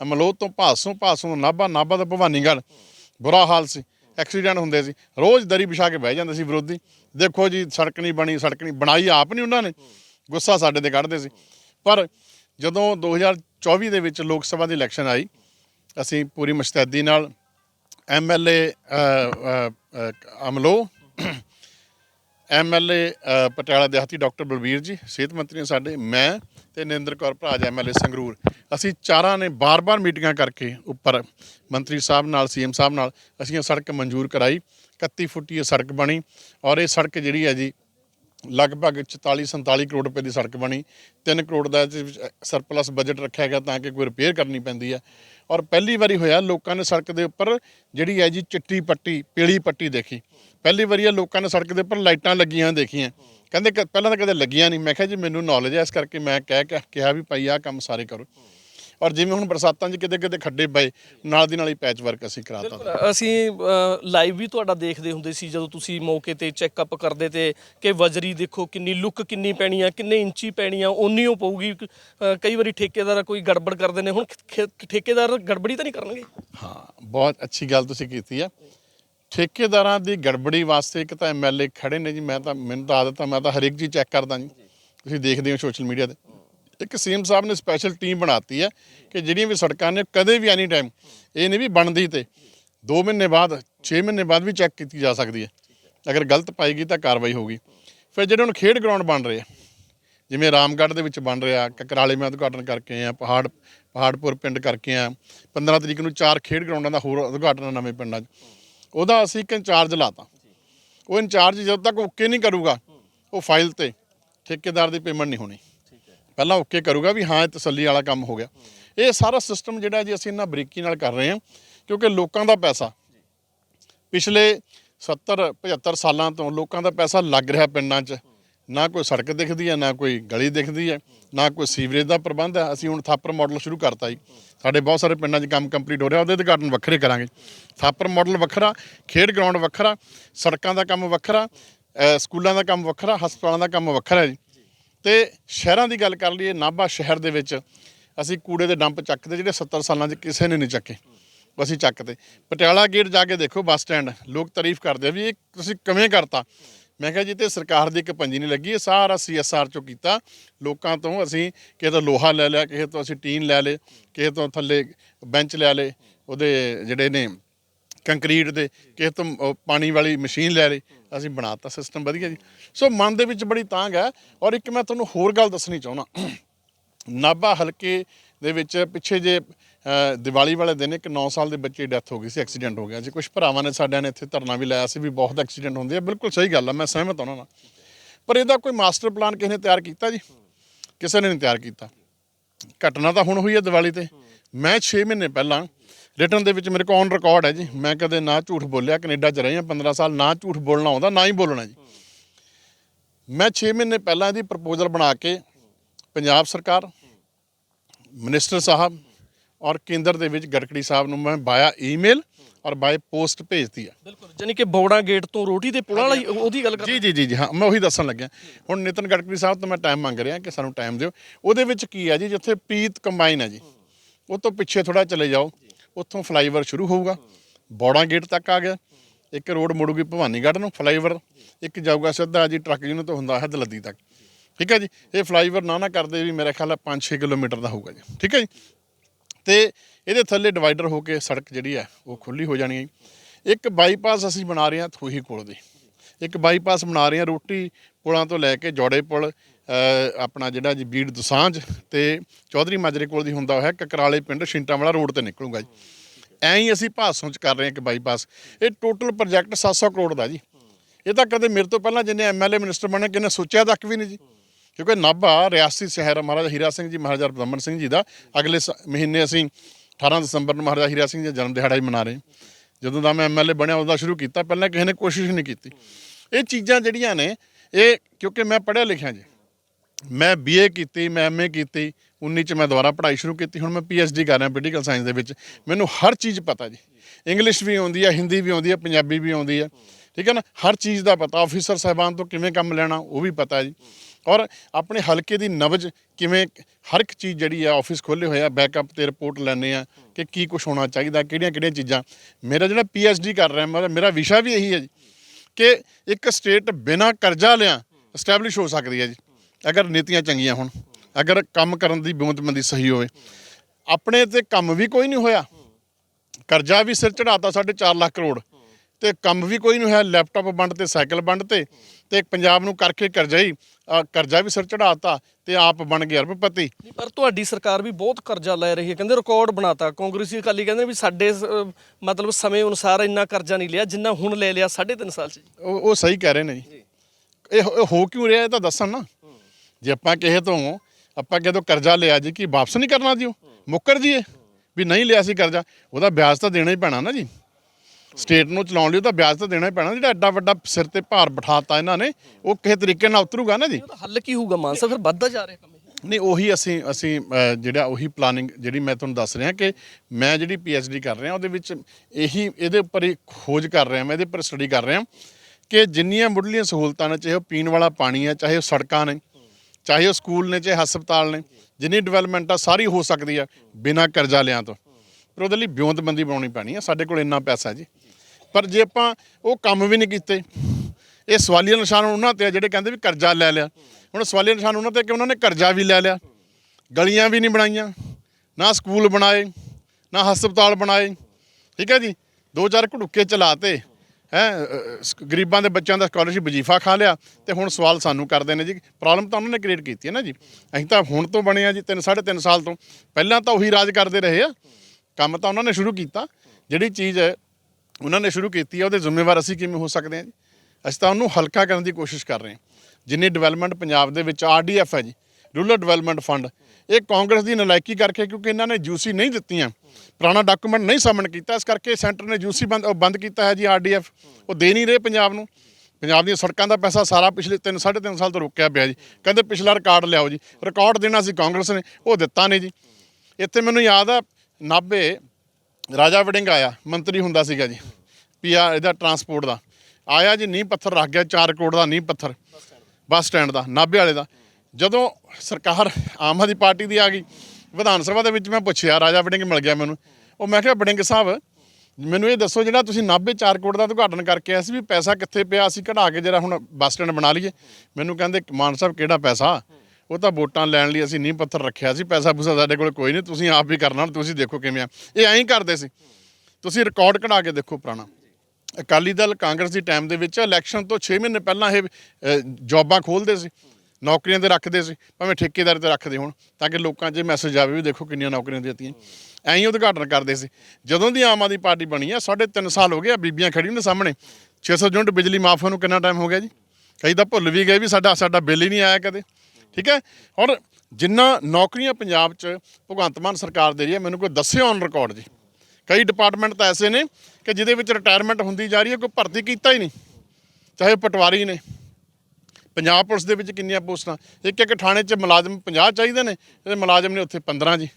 ਅਮਲੋ ਤੋਂ ਭਾਸੋਂ ਭਾਸੋਂ ਨਾਭਾ ਨਾਭਾ ਤੋਂ ਭਵਾਨੀਗੜ੍ਹ। ਬੁਰਾ ਹਾਲ ਸੀ, ਐਕਸੀਡੈਂਟ ਹੁੰਦੇ ਸੀ। ਰੋਜ਼ ਦਰੀ ਵਿਛਾ ਕੇ ਬਹਿ ਜਾਂਦੇ ਸੀ ਵਿਰੋਧੀ। ਦੇਖੋ ਜੀ, ਸੜਕ ਨਹੀਂ ਬਣੀ, ਸੜਕ ਨਹੀਂ, ਬਣਾਈ ਆਪ ਨਹੀਂ ਉਹਨਾਂ ਨੇ। ਗੁੱਸਾ ਸਾਡੇ ਤੇ ਕੱਢਦੇ ਸੀ। ਪਰ ਜਦੋਂ 2024 ਦੇ ਵਿੱਚ ਲੋਕ ਸਭਾ ਦੀ ਇਲੈਕਸ਼ਨ ਆਈ, ਅਸੀਂ ਪੂਰੀ ਮੁਸਤੈਦੀ ਨਾਲ ਐਮਐਲਏ ਅਮਲੋ ਐਮਐਲਏ ਪਟਿਆਲਾ ਦਿਹਾਤੀ ਡਾਕਟਰ ਬਲਬੀਰ ਜੀ, ਸਿਹਤ ਮੰਤਰੀ ਸਾਡੇ, ਮੈਂ ਤੇ ਨਰਿੰਦਰ ਕੌਰ ਭਰਾਜ ਐਮਐਲਏ ਸੰਗਰੂਰ। ਅਸੀਂ ਚਾਰਾਂ ਨੇ ਬਾਰ-ਬਾਰ ਮੀਟਿੰਗਾਂ ਕਰਕੇ ਉੱਪਰ ਮੰਤਰੀ ਸਾਹਿਬ ਨਾਲ ਸੀਐਮ ਸਾਹਿਬ ਨਾਲ, ਅਸੀਂ ਇਹ ਸੜਕ ਮਨਜ਼ੂਰ ਕਰਾਈ 31 ਫੁੱਟੀ ਇਹ ਸੜਕ ਬਣੀ ਔਰ ਇਹ ਸੜਕ ਜਿਹੜੀ ਹੈ ਜੀ, ਲਗਭਗ 44 47 ਕਰੋੜ ਰੁਪਏ ਦੀ ਸੜਕ ਬਣੀ। 3 ਕਰੋੜ ਦਾ ਸਰਪਲਸ ਬਜਟ ਰੱਖਿਆ ਗਿਆ ਤਾਂ ਕਿ ਕੋਈ ਰਿਪੇਅਰ ਕਰਨੀ ਪੈਂਦੀ ਹੈ। ਔਰ ਪਹਿਲੀ ਵਾਰੀ ਹੋਇਆ, ਲੋਕਾਂ ਨੇ ਸੜਕ ਦੇ ਉੱਪਰ ਜਿਹੜੀ ਹੈ ਜੀ ਚਿੱਟੀ ਪੱਟੀ, ਪੀਲੀ ਪੱਟੀ ਦੇਖੀ। ਪਹਿਲੀ ਵਾਰੀ ਇਹ ਲੋਕਾਂ ਨੇ ਸੜਕ ਦੇ ਉੱਪਰ ਲਾਈਟਾਂ ਲੱਗੀਆਂ ਦੇਖੀਆਂ। ਕਹਿੰਦੇ ਕਿ ਪਹਿਲਾਂ ਤਾਂ ਕਦੇ ਲੱਗੀਆਂ ਨਹੀਂ। ਮੈਂ ਕਿਹਾ ਜੀ ਮੈਨੂੰ ਨੌਲੇਜ ਹੈ ਇਸ ਕਰਕੇ ਮੈਂ ਕਹਿ ਕੇ ਕਿਹਾ ਵੀ ਭਾਈ ਆਹ ਕੰਮ ਸਾਰੇ ਕਰੋ। ਔਰ ਜਿਵੇਂ ਹੁਣ ਬਰਸਾਤਾਂ 'ਚ ਕਿਤੇ ਕਿਤੇ ਖੱਡੇ ਪਏ ਨਾਲ ਦੀ ਨਾਲ ਹੀ ਪੈਚ ਵਰਕ ਅਸੀਂ ਕਰਾਤਾ। ਅਸੀਂ ਲਾਈਵ ਵੀ ਤੁਹਾਡਾ ਦੇਖਦੇ ਹੁੰਦੇ ਸੀ ਜਦੋਂ ਤੁਸੀਂ ਮੌਕੇ ਤੇ ਚੈੱਕਅਪ ਕਰਦੇ ਤੇ ਕਿ ਵਜਰੀ ਦੇਖੋ ਕਿੰਨੀ ਲੁੱਕ ਕਿੰਨੀ ਪੈਣੀ ਆ ਕਿੰਨੇ ਇੰਚੀ ਪੈਣੀ ਆ ਓਨੀ ਓ ਪਊਗੀ। ਕਈ ਵਾਰੀ ਠੇਕੇਦਾਰ ਕੋਈ ਗੜਬੜ ਕਰਦੇ ਨੇ। ਹੁਣ ਠੇਕੇਦਾਰ ਗੜਬੜੀ ਤਾਂ ਨਹੀਂ ਕਰਨਗੇ? ਹਾਂ ਬਹੁਤ ਅੱਛੀ ਗੱਲ ਤੁਸੀਂ ਕੀਤੀ ਆ। ਠੇਕੇਦਾਰਾਂ ਦੀ ਗੜਬੜੀ ਵਾਸਤੇ ਇੱਕ ਤਾਂ ਐਮਐਲਏ ਖੜੇ ਨੇ ਜੀ ਮੈਂ ਤਾਂ ਮੈਨੂੰ ਤਾਂ ਆਦਤ ਆ ਮੈਂ ਤਾਂ ਹਰੇਕ ਚੀਜ਼ ਚੈੱਕ ਕਰਦਾ ਜੀ। ਤੁਸੀਂ ਦੇਖਦੇ ਹੋ ਸੋਸ਼ਲ ਮੀਡੀਆ ਤੇ। ਇੱਕ ਸੀਐਮ ਸਾਹਿਬ ਨੇ ਸਪੈਸ਼ਲ ਟੀਮ ਬਣਾਤੀ ਹੈ ਕਿ ਜਿਹੜੀਆਂ ਵੀ ਸੜਕਾਂ ਨੇ ਕਦੇ ਵੀ ਐਨੀ ਟਾਈਮ ਇਹ ਨਹੀਂ ਵੀ ਬਣਦੀ ਤੇ। 2 ਮਹੀਨੇ ਬਾਅਦ 6 ਮਹੀਨੇ ਬਾਅਦ ਵੀ ਚੈੱਕ ਕੀਤੀ ਜਾ ਸਕਦੀ ਹੈ। ਅਗਰ ਗਲਤ ਪਾਏਗੀ ਤਾਂ ਕਾਰਵਾਈ ਹੋਗੀ ਫਿਰ ਜਿਹੜੇ ਹੁਣ ਖੇਡ ਗਰਾਊਂਡ ਬਣ ਰਹੇ ਆ ਜਿਵੇਂ ਰਾਮਗੜ੍ਹ ਦੇ ਵਿੱਚ ਬਣ ਰਿਹਾ ਕਕਰਾਲੇ ਮੈਂ ਉਦਘਾਟਨ ਕਰਕੇ ਆਇਆ ਪਹਾੜ ਪਹਾੜਪੁਰ ਪਿੰਡ ਕਰਕੇ ਆ 15 ਤਰੀਕ ਨੂੰ ਚਾਰ ਖੇਡ ਗਰਾਊਂਡਾਂ ਦਾ ਹੋਰ ਉਦਘਾਟਨ ਆ ਨਵੇਂ ਪਿੰਡਾਂ 'ਚ। ਉਹਦਾ ਅਸੀਂ ਇੱਕ ਇੰਚਾਰਜ ਲਾਤਾ। ਉਹ ਇੰਚਾਰਜ ਜਦੋਂ ਤੱਕ ਓਕੇ ਨਹੀਂ ਕਰੂਗਾ, ਉਹ ਫਾਈਲ ਤੇ ਠੇਕੇਦਾਰ ਦੀ ਪੇਮੈਂਟ ਨਹੀਂ ਹੋਣੀ। ਪਹਿਲਾਂ ਓਕੇ ਕਰੂਗਾ ਵੀ ਹਾਂ, ਇਹ ਤਸੱਲੀ ਵਾਲਾ ਕੰਮ ਹੋ ਗਿਆ। ਇਹ ਸਾਰਾ ਸਿਸਟਮ ਜਿਹੜਾ ਜੀ ਅਸੀਂ ਇਹਨਾਂ ਬਰੀਕੀ ਨਾਲ ਕਰ ਰਹੇ ਹਾਂ, ਕਿਉਂਕਿ ਲੋਕਾਂ ਦਾ ਪੈਸਾ। ਪਿਛਲੇ 70 75 ਸਾਲਾਂ ਤੋਂ ਲੋਕਾਂ ਦਾ ਪੈਸਾ ਲੱਗ ਰਿਹਾ ਪਿੰਡਾਂ 'ਚ। ਨਾ ਕੋਈ ਸੜਕ ਦਿਖਦੀ ਹੈ, ਨਾ ਕੋਈ ਗਲੀ ਦਿਖਦੀ ਹੈ, ਨਾ ਕੋਈ ਸੀਵਰੇਜ ਦਾ ਪ੍ਰਬੰਧ ਹੈ। ਅਸੀਂ ਹੁਣ ਥਾਪਰ ਮਾਡਲ ਸ਼ੁਰੂ ਕਰਤਾ ਜੀ। ਸਾਡੇ ਬਹੁਤ ਸਾਰੇ ਪਿੰਡਾਂ 'ਚ ਕੰਮ ਕੰਪਲੀਟ ਹੋ ਰਿਹਾ, ਉਹਦੇ ਉਦਘਾਟਨ ਵੱਖਰੇ ਕਰਾਂਗੇ। ਥਾਪਰ ਮਾਡਲ ਵੱਖਰਾ, ਖੇਡ ਗਰਾਊਂਡ ਵੱਖਰਾ, ਸੜਕਾਂ ਦਾ ਕੰਮ ਵੱਖਰਾ ਸਕੂਲਾਂ ਦਾ ਕੰਮ ਵੱਖਰਾ, ਹਸਪਤਾਲਾਂ ਦਾ ਕੰਮ ਵੱਖਰਾ ਜੀ। ਤੇ ਸ਼ਹਿਰਾਂ ਦੀ ਗੱਲ ਕਰ ਲਈਏ, ਨਾਭਾ ਸ਼ਹਿਰ ਦੇ ਵਿੱਚ ਅਸੀਂ ਕੂੜੇ ਦੇ ਡੰਪ ਚੱਕਦੇ, ਜਿਹੜੇ 70 ਸਾਲਾਂ 'ਚ ਕਿਸੇ ਨੇ ਨਹੀਂ ਚੱਕੇ। ਅਸੀਂ ਚੱਕਦੇ। ਪਟਿਆਲਾ ਗੇਟ ਜਾ ਕੇ ਦੇਖੋ, ਬੱਸ ਸਟੈਂਡ, ਲੋਕ ਤਾਰੀਫ ਕਰਦੇ ਆ ਵੀ ਇਹ ਤੁਸੀਂ ਕਿਵੇਂ ਕਰਤਾ? ਮੈਂ ਕਿਹਾ ਜੀ, ਤੇ ਸਰਕਾਰ ਦੀ ਇੱਕ ਪੰਜੀ ਨਹੀਂ ਲੱਗੀ, ਇਹ ਸਾਰਾ ਸੀਐਸਆਰ ਚੋਂ ਕੀਤਾ। ਲੋਕਾਂ ਤੋਂ ਅਸੀਂ ਕਿਸੇ ਤੋਂ ਲੋਹਾ ਲੈ ਲਿਆ, ਕਿਸੇ ਤੋਂ ਅਸੀਂ ਟੀਨ ਲੈ ਲੇ ਕਿਸੇ ਤੋਂ ਥੱਲੇ ਬੈਂਚ ਲੈ ਲੇ ਉਹਦੇ ਜਿਹੜੇ ਨੇ ਕੰਕਰੀਟ ਦੇ, ਕਿਸੇ ਤੋਂ ਪਾਣੀ ਵਾਲੀ ਮਸ਼ੀਨ ਲੈ ਲਈ, ਅਸੀਂ ਬਣਾਤਾ ਸਿਸਟਮ ਵਧੀਆ ਜੀ। ਸੋ ਮਨ ਦੇ ਵਿੱਚ ਬੜੀ ਤਾਂਗ ਹੈ, ਔਰ ਇੱਕ ਮੈਂ ਤੁਹਾਨੂੰ ਹੋਰ ਗੱਲ ਦੱਸਣੀ ਚਾਹੁੰਦਾ। ਨਾਭਾ ਹਲਕੇ ਦੇ ਵਿੱਚ ਪਿੱਛੇ ਜੇ ਦੀਵਾਲੀ ਵਾਲੇ ਦਿਨ ਇੱਕ 9 ਸਾਲ ਦੇ ਬੱਚੇ ਦੀ ਡੈਥ ਹੋ ਗਈ ਸੀ ਐਕਸੀਡੈਂਟ ਹੋ ਗਿਆ। ਜੀ ਕੁਝ ਭਰਾਵਾਂ ਨੇ ਸਾਡਿਆਂ ਨੇ ਇੱਥੇ ਧਰਨਾ ਵੀ ਲਾਇਆ ਸੀ ਵੀ ਬਹੁਤ ਐਕਸੀਡੈਂਟ ਹੁੰਦੇ ਆ ਬਿਲਕੁਲ ਸਹੀ ਗੱਲ ਆ, ਮੈਂ ਸਹਿਮਤ ਉਹਨਾਂ ਨਾਲ। ਪਰ ਇਹਦਾ ਕੋਈ ਮਾਸਟਰ ਪਲਾਨ ਕਿਸੇ ਨੇ ਤਿਆਰ ਕੀਤਾ ਜੀ? ਕਿਸੇ ਨੇ ਨਹੀਂ ਤਿਆਰ ਕੀਤਾ। ਘਟਨਾ ਤਾਂ ਹੁਣ ਹੋਈ ਹੈ ਦੀਵਾਲੀ ਤੇ। ਮੈਂ 6 ਮਹੀਨੇ ਪਹਿਲਾਂ ਰਿਟਰਨ ਦੇ ਵਿੱਚ ਮੇਰੇ ਕੋਲ ਔਨ ਰਿਕਾਰਡ ਹੈ ਜੀ। ਮੈਂ ਕਦੇ ਨਾ ਝੂਠ ਬੋਲਿਆ, ਕੈਨੇਡਾ 'ਚ ਰਹੀ ਹਾਂ 15 ਸਾਲ, ਨਾ ਝੂਠ ਬੋਲਣਾ ਆਉਂਦਾ, ਨਾ ਹੀ ਬੋਲਣਾ ਜੀ। ਮੈਂ 6 ਮਹੀਨੇ ਪਹਿਲਾਂ ਇਹਦੀ ਪ੍ਰਪੋਜ਼ਲ ਬਣਾ ਕੇ ਪੰਜਾਬ ਸਰਕਾਰ ਮਿਨਿਸਟਰ ਸਾਹਿਬ ਔਰ ਕੇਂਦਰ ਦੇ ਵਿੱਚ ਗੜਕੜੀ ਸਾਹਿਬ ਨੂੰ ਮੈਂ ਬਾਇਆ ਈਮੇਲ ਔਰ ਬਾਏ ਪੋਸਟ ਭੇਜਤੀ ਆ ਬਿਲਕੁਲ ਜਾਨੀ ਕਿ ਬੌੜਾ ਗੇਟ ਤੋਂ ਰੋਟੀ ਦੇ ਪੁਲਾਂ ਵਾਲੀ ਉਹਦੀ ਗੱਲ ਕਰ ਜੀ ਜੀ ਜੀ ਜੀ ਹਾਂ ਮੈਂ ਉਹੀ ਦੱਸਣ ਲੱਗਿਆ। ਹੁਣ ਨਿਤਨ ਗੜਕਰੀ ਸਾਹਿਬ ਤੋਂ ਮੈਂ ਟਾਈਮ ਮੰਗ ਰਿਹਾ ਕਿ ਸਾਨੂੰ ਟਾਈਮ ਦਿਓ। ਉਹਦੇ ਵਿੱਚ ਕੀ ਹੈ ਜੀ ਜਿੱਥੇ ਪੀਤ ਕੰਬਾਈਨ ਹੈ ਜੀ ਉਹ ਤੋਂ ਪਿੱਛੇ ਥੋੜਾ ਚਲੇ ਜਾਓ। ਉੱਥੋਂ ਫਲਾਈਓਵਰ ਸ਼ੁਰੂ ਹੋਊਗਾ। ਬੌੜਾ ਗੇਟ ਤੱਕ ਆ ਗਿਆ। ਇੱਕ ਰੋਡ ਮੁੜੂਗੀ ਭਵਾਨੀਗੜ੍ਹ ਨੂੰ ਫਲਾਈਓਵਰ। ਇੱਕ ਜਾਊਗਾ ਸਿੱਧਾ ਜੀ ਟਰੱਕ ਯੂਨੀਅਨ ਤੋਂ ਹੁੰਦਾ ਹੈ ਦਲੱਦੀ ਤੱਕ। ਠੀਕ ਹੈ ਜੀ? ਇਹ ਫਲਾਈਓਵਰ ਨਾ ਨਾ ਕਰਦੇ ਵੀ ਮੇਰਾ ਖਿਆਲ ਹੈ 5-6 ਕਿਲੋਮੀਟਰ ਦਾ ਹੋਊਗਾ ਜੀ। ਠੀਕ ਹੈ ਜੀ? ਤੇ ਇਹਦੇ ਥੱਲੇ ਡਿਵਾਈਡਰ ਹੋ ਕੇ ਸੜਕ ਜਿਹੜੀ ਹੈ ਉਹ ਖੁੱਲੀ ਹੋ ਜਾਣੀ ਹੈ ਜੀ। ਇੱਕ ਬਾਈਪਾਸ ਅਸੀਂ ਬਣਾ ਰਹੇ ਹਾਂ ਥੋਹੀ ਕੋਲ ਦੀ। ਇੱਕ ਬਾਈਪਾਸ ਬਣਾ ਰਹੇ ਹਾਂ ਰੋਟੀ ਪੁਲਾਂ ਤੋਂ ਲੈ ਕੇ ਜੋੜੇ ਪੁਲ ਆਪਣਾ ਜਿਹੜਾ ਜੀ ਬੀੜ ਦੁਸਾਂਝ ਤੇ ਚੌਧਰੀ ਮਾਜਰੇ ਕੋਲ ਦੀ ਹੁੰਦਾ ਹੋਇਆ ਕਕਰਾਲੇ ਪਿੰਡ ਛਿੰਟਾਂ ਵਾਲਾ ਰੋਡ ਤੇ ਨਿਕਲੂਗਾ ਜੀ। ਐਂ ਹੀ ਅਸੀਂ ਭਾਸੋਂ ਚ ਕਰ ਰਹੇ ਹਾਂ ਕਿ ਬਾਈਪਾਸ। ਇਹ ਟੋਟਲ ਪ੍ਰੋਜੈਕਟ 700 ਕਰੋੜ ਦਾ ਜੀ। ਇਹ ਤਾਂ ਕਦੇ ਮੇਰੇ ਤੋਂ ਪਹਿਲਾਂ ਜਿੰਨੇ ਐਮਐਲਏ ਮਿਨਿਸਟਰ ਬਣੇ, ਕਿਨੇ ਸੋਚਿਆ ਤੱਕ ਵੀ ਨਹੀਂ ਜੀ। ਕਿਉਂਕਿ ਨਾਭਾ ਰਿਆਸਤੀ ਸ਼ਹਿਰ ਮਹਾਰਾਜਾ ਹੀਰਾ ਸਿੰਘ ਜੀ, ਮਹਾਰਾਜਾ ਰਤਨਮਨ ਸਿੰਘ ਜੀ ਦਾ। ਅਗਲੇ ਸ- ਮਹੀਨੇ ਅਸੀਂ 18 ਦਸੰਬਰ ਨੂੰ ਮਹਾਰਾਜਾ ਹੀਰਾ ਸਿੰਘ ਜੀ ਦਾ ਜਨਮ ਦਿਹਾੜਾ ਹੀ ਮਨਾ ਰਹੇ ਜਦੋਂ ਦਾ ਮੈਂ ਐਮਐਲਏ ਬਣਿਆ, ਉਦੋਂ ਦਾ ਸ਼ੁਰੂ ਕੀਤਾ। ਪਹਿਲਾਂ ਕਿਸੇ ਨੇ ਕੋਸ਼ਿਸ਼ ਨਹੀਂ ਕੀਤੀ। ਇਹ ਚੀਜ਼ਾਂ ਜਿਹੜੀਆਂ ਨੇ, ਇਹ ਕਿਉਂਕਿ ਮੈਂ ਪੜ੍ਹਿਆ ਲਿਖਿਆ ਜੀ। ਮੈਂ ਬੀਏ ਕੀਤੀ, ਮੈਂ ਐਮਏ ਕੀਤੀ 19 ਚ ਮੈਂ ਦੁਬਾਰਾ ਪੜ੍ਹਾਈ ਸ਼ੁਰੂ ਕੀਤੀ। ਹੁਣ ਮੈਂ ਪੀਐਚਡੀ ਕਰ ਰਿਹਾ ਪੋਲੀਟੀਕਲ ਸਾਇੰਸ ਦੇ ਵਿੱਚ। ਮੈਨੂੰ ਹਰ ਚੀਜ਼ ਪਤਾ ਜੀ। ਇੰਗਲਿਸ਼ ਵੀ ਆਉਂਦੀ ਹੈ ਹਿੰਦੀ ਵੀ ਆਉਂਦੀ ਹੈ ਪੰਜਾਬੀ ਵੀ ਆਉਂਦੀ ਹੈ ਠੀਕ ਹੈ ਨਾ? ਹਰ ਚੀਜ਼ ਦਾ ਪਤਾ। ਆਫੀਸਰ ਸਾਹਿਬਾਨ ਤੋਂ ਕਿਵੇਂ ਕੰਮ ਲੈਣਾ, ਉਹ ਵੀ ਪਤਾ ਜੀ। ਔਰ ਆਪਣੇ ਹਲਕੇ ਦੀ ਨਵਜ ਕਿਵੇਂ ਹਰ ਇੱਕ ਚੀਜ਼ ਜਿਹੜੀ ਆ ਆਫਿਸ ਖੋਲੇ ਹੋਏ ਆ ਬੈਕਅਪ ਤੇ ਰਿਪੋਰਟ ਲੈਣੇ ਆ ਕਿ ਕੀ ਕੁਝ ਹੋਣਾ ਚਾਹੀਦਾ ਕਿਹੜੀਆਂ ਕਿਹੜੀਆਂ ਚੀਜ਼ਾਂ। ਮੇਰਾ ਜਿਹੜਾ ਪੀਐਚਡੀ ਕਰ ਰਿਹਾ, ਮੇਰਾ ਮੇਰਾ ਵਿਸ਼ਾ ਵੀ ਇਹੀ ਹੈ ਜੀ ਕਿ ਇੱਕ ਸਟੇਟ ਬਿਨਾਂ ਕਰਜ਼ਾ ਲਿਆ ਸਟੈਬਲਿਸ਼ ਹੋ ਸਕਦੀ ਹੈ ਜੀ। ਅਗਰ ਨੀਤੀਆਂ ਚੰਗੀਆਂ ਹੋਣ, ਅਗਰ ਕੰਮ ਕਰਨ ਦੀ ਬਿਉਂਤਬੰਦੀ ਸਹੀ ਹੋਵੇ। ਆਪਣੇ ਤੇ ਕੰਮ ਵੀ ਕੋਈ ਨਹੀਂ ਹੋਇਆ। ਕਰਜ਼ਾ ਵੀ ਸਿਰ ਚੜਾਤਾ ਸਾਢੇ 4 ਲੱਖ ਕਰੋੜ। ਤੇ ਕੰਮ ਵੀ ਕੋਈ ਨਹੀਂ ਹੋਇਆ ਲੈਪਟਾਪ ਵੰਡ ਤੇ, ਸਾਈਕਲ ਵੰਡ ਤੇ ਤੇ ਪੰਜਾਬ ਨੂੰ ਕਰਕੇ ਕਰਜ਼ਾ ਹੀ ਕਰਜ਼ਾ ਵੀ ਸਿਰ ਚੜਾਤਾ ਤੇ ਆਪ ਬਣ ਗਿਆ ਅਰਬਪਤੀ। ਨਹੀਂ, ਪਰ ਤੁਹਾਡੀ ਸਰਕਾਰ ਵੀ ਬਹੁਤ ਕਰਜ਼ਾ ਲੈ ਰਹੀ ਹੈ ਕਹਿੰਦੇ ਰਿਕਾਰਡ ਬਣਾਤਾ। ਕਾਂਗਰਸੀ ਅਕਾਲੀ ਕਹਿੰਦੇ ਵੀ ਸਾਡੇ ਸ- ਅਹ ਮਤਲਬ ਸਮੇਂ ਅਨੁਸਾਰ ਇੰਨਾ ਕਰਜ਼ਾ ਨਹੀਂ ਲਿਆ ਜਿੰਨਾ ਹੁਣ ਲੈ ਲਿਆ 3.5 ਸਾਲ ਚ ਜੀ। ਉਹ ਉਹ ਸਹੀ ਕਹਿ ਰਹੇ ਨੇ ਜੀ। ਇਹ ਹੋ- ਇਹ ਹੋ ਕਿਉਂ ਰਿਹਾ ਇਹ ਤਾਂ ਦੱਸਣ ਨਾ। ਜੇ ਆਪਾਂ ਕਿਸੇ ਤੋਂ ਆਪਾਂ ਕਿਸੇ ਤੋਂ ਕਰਜ਼ਾ ਲਿਆ ਜੀ ਕੀ ਵਾਪਸ ਨਹੀਂ ਕਰਨਾ ਉਹ? ਮੁੱਕਰ ਜੀਏ ਵੀ ਨਹੀਂ ਲਿਆ ਸੀ ਕਰਜ਼ਾ। ਉਹਦਾ ਵਿਆਜ ਤਾਂ ਦੇਣਾ ਹੀ ਪੈਣਾ ਨਾ ਜੀ। ਸਟੇਟ ਨੂੰ ਚਲਾਉਣ ਲਈ ਉਹਦਾ ਵਿਆਜ ਤਾਂ ਦੇਣਾ ਹੀ ਪੈਣਾ ਜਿਹੜਾ ਐਡਾ ਵੱਡਾ ਸਿਰ ਤੇ ਭਾਰ ਬਿਠਾਤਾ ਇਹਨਾਂ ਨੇ ਉਹ ਕਿਸੇ ਤਰੀਕੇ ਨਾਲ ਉਤਰੂਗਾ ਨਾ ਜੀ। ਹੱਲ ਕੀ ਹੋਊਗਾ ਮਾਨਸਾ ਫਿਰ ਵੱਧਦਾ ਜਾ ਰਿਹਾ ਕੰਮ ਨਹੀਂ ਉਹੀ ਅਸੀਂ ਅਸੀਂ ਜਿਹੜਾ ਉਹੀ ਪਲਾਨਿੰਗ ਜਿਹੜੀ ਮੈਂ ਤੁਹਾਨੂੰ ਦੱਸ ਰਿਹਾ ਕਿ ਮੈਂ ਜਿਹੜੀ ਪੀਐਚਡੀ ਕਰ ਰਿਹਾ ਉਹਦੇ ਵਿੱਚ ਇਹੀ ਇਹਦੇ ਉੱਪਰ ਹੀ ਖੋਜ ਕਰ ਰਿਹਾ ਮੈਂ ਇਹਦੇ ਉੱਪਰ ਸਟੱਡੀ ਕਰ ਰਿਹਾ ਕਿ ਜਿੰਨੀਆਂ ਮੁੱਢਲੀਆਂ ਸਹੂਲਤਾਂ ਨੇ ਚਾਹੇ ਉਹ ਪੀਣ ਵਾਲਾ ਪਾਣੀ ਹੈ ਚਾਹੇ ਉਹ ਸੜਕਾਂ ਨੇ ਚਾਹੇ ਉਹ ਸਕੂਲ ਨੇ ਚਾਹੇ ਹਸਪਤਾਲ ਨੇ ਜਿੰਨੀ ਡਿਵੈਲਪਮੈਂਟ ਆ ਸਾਰੀ ਹੋ ਸਕਦੀ ਆ ਬਿਨਾਂ ਕਰਜ਼ਾ ਲਿਆਂ ਤੋਂ। ਪਰ ਉਹਦੇ ਲਈ ਬਿਉਂਤਬੰਦੀ ਬਣਾਉਣੀ ਪੈਣੀ ਆ ਸਾਡੇ ਕੋਲ ਇੰਨਾ ਪੈਸਾ ਜੀ। ਪਰ ਜੇ ਆਪਾਂ ਉਹ ਕੰਮ ਵੀ ਨਹੀਂ ਕੀਤੇ, ਇਹ ਸਵਾਲੀਆ ਨਿਸ਼ਾਨ ਉਹਨਾਂ ਤੇ ਆ ਜਿਹੜੇ ਕਹਿੰਦੇ ਵੀ ਕਰਜ਼ਾ ਲੈ ਲਿਆ। ਹੁਣ ਸਵਾਲੀਆ ਨਿਸ਼ਾਨ ਉਹਨਾਂ ਤੇ ਕਿ ਉਹਨਾਂ ਨੇ ਕਰਜ਼ਾ ਵੀ ਲੈ ਲਿਆ। ਗਲੀਆਂ ਵੀ ਨਹੀਂ ਬਣਾਈਆਂ, ਨਾ ਸਕੂਲ ਬਣਾਏ, ਨਾ ਹਸਪਤਾਲ ਬਣਾਏ। ਠੀਕ ਹੈ ਜੀ? ਦੋ ਚਾਰ ਘੜੁੱਕੇ ਚਲਾਤੇ, ਹੈ ਗਰੀਬਾਂ ਦੇ ਬੱਚਿਆਂ ਦਾ ਸਕਾਲਰਸ਼ਿਪ ਵਜੀਫਾ ਖਾ ਲਿਆ ਤੇ ਹੁਣ ਸਵਾਲ ਸਾਨੂੰ ਕਰਦੇ ਨੇ ਜੀ। ਪ੍ਰੋਬਲਮ ਤਾਂ ਉਹਨਾਂ ਨੇ ਕ੍ਰੀਏਟ ਕੀਤੀ ਹੈ ਨਾ ਜੀ। ਅਸੀਂ ਤਾਂ ਹੁਣ ਤੋਂ ਬਣੇ ਆ ਜੀ 3 3.5 ਸਾਲ ਤੋਂ। ਪਹਿਲਾਂ ਤਾਂ ਉਹੀ ਰਾਜ ਕਰਦੇ ਰਹੇ ਆ। ਕੰਮ ਤਾਂ ਉਹਨਾਂ ਨੇ ਸ਼ੁਰੂ ਕੀਤਾ। ਜਿਹੜੀ ਚੀਜ਼ ਹੈ ਉਹਨਾਂ ਨੇ ਸ਼ੁਰੂ ਕੀਤੀ ਹੈ ਉਹਦੇ ਜ਼ਿੰਮੇਵਾਰ ਅਸੀਂ ਕਿਵੇਂ ਹੋ ਸਕਦੇ ਹਾਂ ਜੀ? ਅਸੀਂ ਤਾਂ ਉਹਨੂੰ ਹਲਕਾ ਕਰਨ ਦੀ ਕੋਸ਼ਿਸ਼ ਕਰ ਰਹੇ ਹਾਂ। ਜਿੰਨੀ ਡਿਵੈਲਪਮੈਂਟ ਪੰਜਾਬ ਦੇ ਵਿੱਚ ਆਰਡੀਐਫ ਹੈ ਜੀ ਰੂਰਲ ਡਿਵੈਲਪਮੈਂਟ ਫੰਡ ਇਹ ਕਾਂਗਰਸ ਦੀ ਨਲਾਇਕੀ ਕਰਕੇ ਕਿਉਂਕਿ ਇਹਨਾਂ ਨੇ ਯੂਸੀ ਨਹੀਂ ਦਿੱਤੀਆਂ, ਪੁਰਾਣਾ ਡਾਕੂਮੈਂਟ ਨਹੀਂ ਸਾਹਮਣ ਕੀਤਾ, ਇਸ ਕਰਕੇ ਸੈਂਟਰ ਨੇ ਯੂਸੀ ਬੰਦ, ਉਹ ਬੰਦ ਕੀਤਾ ਹੈ ਜੀ ਆਰਡੀਐਫ ਉਹ ਦੇ ਨਹੀਂ ਰਹੇ ਪੰਜਾਬ ਨੂੰ। ਪੰਜਾਬ ਦੀਆਂ ਸੜਕਾਂ ਦਾ ਪੈਸਾ ਸਾਰਾ ਪਿਛਲੇ 3 3.5 ਸਾਲ ਤੋਂ ਰੁਕਿਆ ਪਿਆ ਜੀ। ਕਹਿੰਦੇ ਪਿਛਲਾ ਰਿਕਾਰਡ ਲਿਆਓ ਜੀ। ਰਿਕਾਰਡ ਦੇਣਾ ਸੀ ਕਾਂਗਰਸ ਨੇ, ਉਹ ਦਿੱਤਾ ਨਹੀਂ ਜੀ। ਇੱਥੇ ਮੈਨੂੰ ਯਾਦ ਆ, ਨਾਭੇ ਰਾਜਾ ਵੜਿੰਗ ਆਇਆ, ਮੰਤਰੀ ਹੁੰਦਾ ਸੀਗਾ ਜੀ ਪੀਆ ਇਹਦਾ ਟਰਾਂਸਪੋਰਟ ਦਾ। ਆਇਆ ਜੀ, ਨੀਂਹ ਪੱਥਰ ਰੱਖ ਗਿਆ 4 ਕਰੋੜ ਦਾ ਨੀਂਹ ਪੱਥਰ, ਬੱਸ ਸਟੈਂਡ ਦਾ, ਨਾਭੇ ਵਾਲੇ ਦਾ। ਜਦੋਂ ਸਰਕਾਰ ਆਮ ਆਦਮੀ ਪਾਰਟੀ ਦੀ ਆ ਗਈ, ਵਿਧਾਨ ਸਭਾ ਦੇ ਵਿੱਚ ਮੈਂ ਪੁੱਛਿਆ, ਰਾਜਾ ਵੜਿੰਗ ਮਿਲ ਗਿਆ ਮੈਨੂੰ। ਉਹ ਮੈਂ ਕਿਹਾ, ਵੜਿੰਗ ਸਾਹਿਬ, ਮੈਨੂੰ ਇਹ ਦੱਸੋ ਜਿਹੜਾ ਤੁਸੀਂ ਨਾਭੇ 4 ਕਰੋੜ ਦਾ ਉਦਘਾਟਨ ਕਰਕੇ ਆਏ ਸੀ ਵੀ ਪੈਸਾ ਕਿੱਥੇ ਪਿਆ, ਅਸੀਂ ਕਢਾ ਕੇ ਜਿਹੜਾ ਹੁਣ ਬੱਸ ਸਟੈਂਡ ਬਣਾ ਲਈਏ। ਮੈਨੂੰ ਕਹਿੰਦੇ, ਮਾਨ ਸਾਹਿਬ ਕਿਹੜਾ ਪੈਸਾ? ਉਹ ਤਾਂ ਵੋਟਾਂ ਲੈਣ ਲਈ ਅਸੀਂ ਨੀਂਹ ਪੱਥਰ ਰੱਖਿਆ ਸੀ ਪੈਸਾ ਪੂਸਾ ਸਾਡੇ ਕੋਲ ਕੋਈ ਨਹੀਂ ਤੁਸੀਂ ਆਪ ਵੀ ਕਰਨਾ ਤੁਸੀਂ ਦੇਖੋ ਕਿਵੇਂ ਆ। ਇਹ ਐਂ ਹੀ ਕਰਦੇ ਸੀ। ਤੁਸੀਂ ਰਿਕਾਰਡ ਕਢਾ ਕੇ ਦੇਖੋ ਪੁਰਾਣਾ। ਅਕਾਲੀ ਦਲ ਕਾਂਗਰਸ ਦੀ ਟਾਈਮ ਦੇ ਵਿੱਚ ਇਲੈਕਸ਼ਨ ਤੋਂ 6 ਮਹੀਨੇ ਪਹਿਲਾਂ ਇਹ ਅ, ਜੌਬਾਂ ਖੋਲਦੇ ਸੀ ਨੌਕਰੀਆਂ ਤੇ ਰੱਖਦੇ ਸੀ ਭਾਵੇਂ ਠੇਕੇਦਾਰ ਤੇ ਰੱਖਦੇ ਹੋਣ ਤਾਂ ਕਿ ਲੋਕਾਂ 'ਚ ਮੈਸੇਜ ਆਵੇ ਵੀ ਦੇਖੋ ਕਿੰਨੀਆਂ ਨੌਕਰੀਆਂ ਦਿੱਤੀਆਂ। ਐਂ ਹੀ ਉਦਘਾਟਨ ਕਰਦੇ ਸੀ। ਜਦੋਂ ਦੀ ਆਮ ਆਦਮੀ ਪਾਰਟੀ ਬਣੀ ਆ ਸਾਢੇ ਤਿੰਨ ਸਾਲ ਹੋ ਗਏ ਆ ਬੀਬੀਆਂ ਖੜੀਆਂ ਨੇ ਸਾਹਮਣੇ। 600 ਯੂਨਿਟ ਬਿਜਲੀ ਮਾਫ ਹੋਣ ਨੂੰ ਕਿੰਨਾ ਟਾਈਮ ਹੋ ਗਿਆ ਜੀ? ਕਈ ਤਾਂ ਭੁੱਲ ਵੀ ਗਏ ਵੀ ਸਾਡਾ ਸਾਡਾ ਬਿੱਲ ਹੀ ਨਹੀਂ ਆਇਆ ਕਦੇ। ਠੀਕ ਹੈ? ਔਰ ਜਿੰਨਾ ਨੌਕਰੀਆਂ ਪੰਜਾਬ 'ਚ ਭਗਵੰਤ ਮਾਨ ਸਰਕਾਰ ਦੇ ਰਹੀ ਹੈ ਮੈਨੂੰ ਕੋਈ ਦੱਸਿਓ ਔਨ ਰਿਕਾਰਡ ਜੀ। ਕਈ ਡਿਪਾਰਟਮੈਂਟ ਤਾਂ ਐਸੇ ਨੇ ਕਿ ਜਿਹਦੇ ਵਿੱਚ ਰਿਟਾਇਰਮੈਂਟ ਹੁੰਦੀ ਜਾ ਰਹੀ ਹੈ ਕੋਈ ਭਰਤੀ ਕੀਤਾ ਹੀ ਨਹੀਂ ਚਾਹੇ ਪਟਵਾਰੀ ਨੇ। ਪੰਜਾਬ ਪੁਲਿਸ ਦੇ ਵਿੱਚ ਕਿੰਨੀਆਂ ਪੋਸਟਾਂ ਇੱਕ ਇੱਕ ਥਾਣੇ 'ਚ ਮੁਲਾਜ਼ਮ 50 ਚਾਹੀਦੇ ਨੇ ਤੇ ਮੁਲਾਜ਼ਮ ਨੇ ਉੱਥੇ 15 ਜੀ।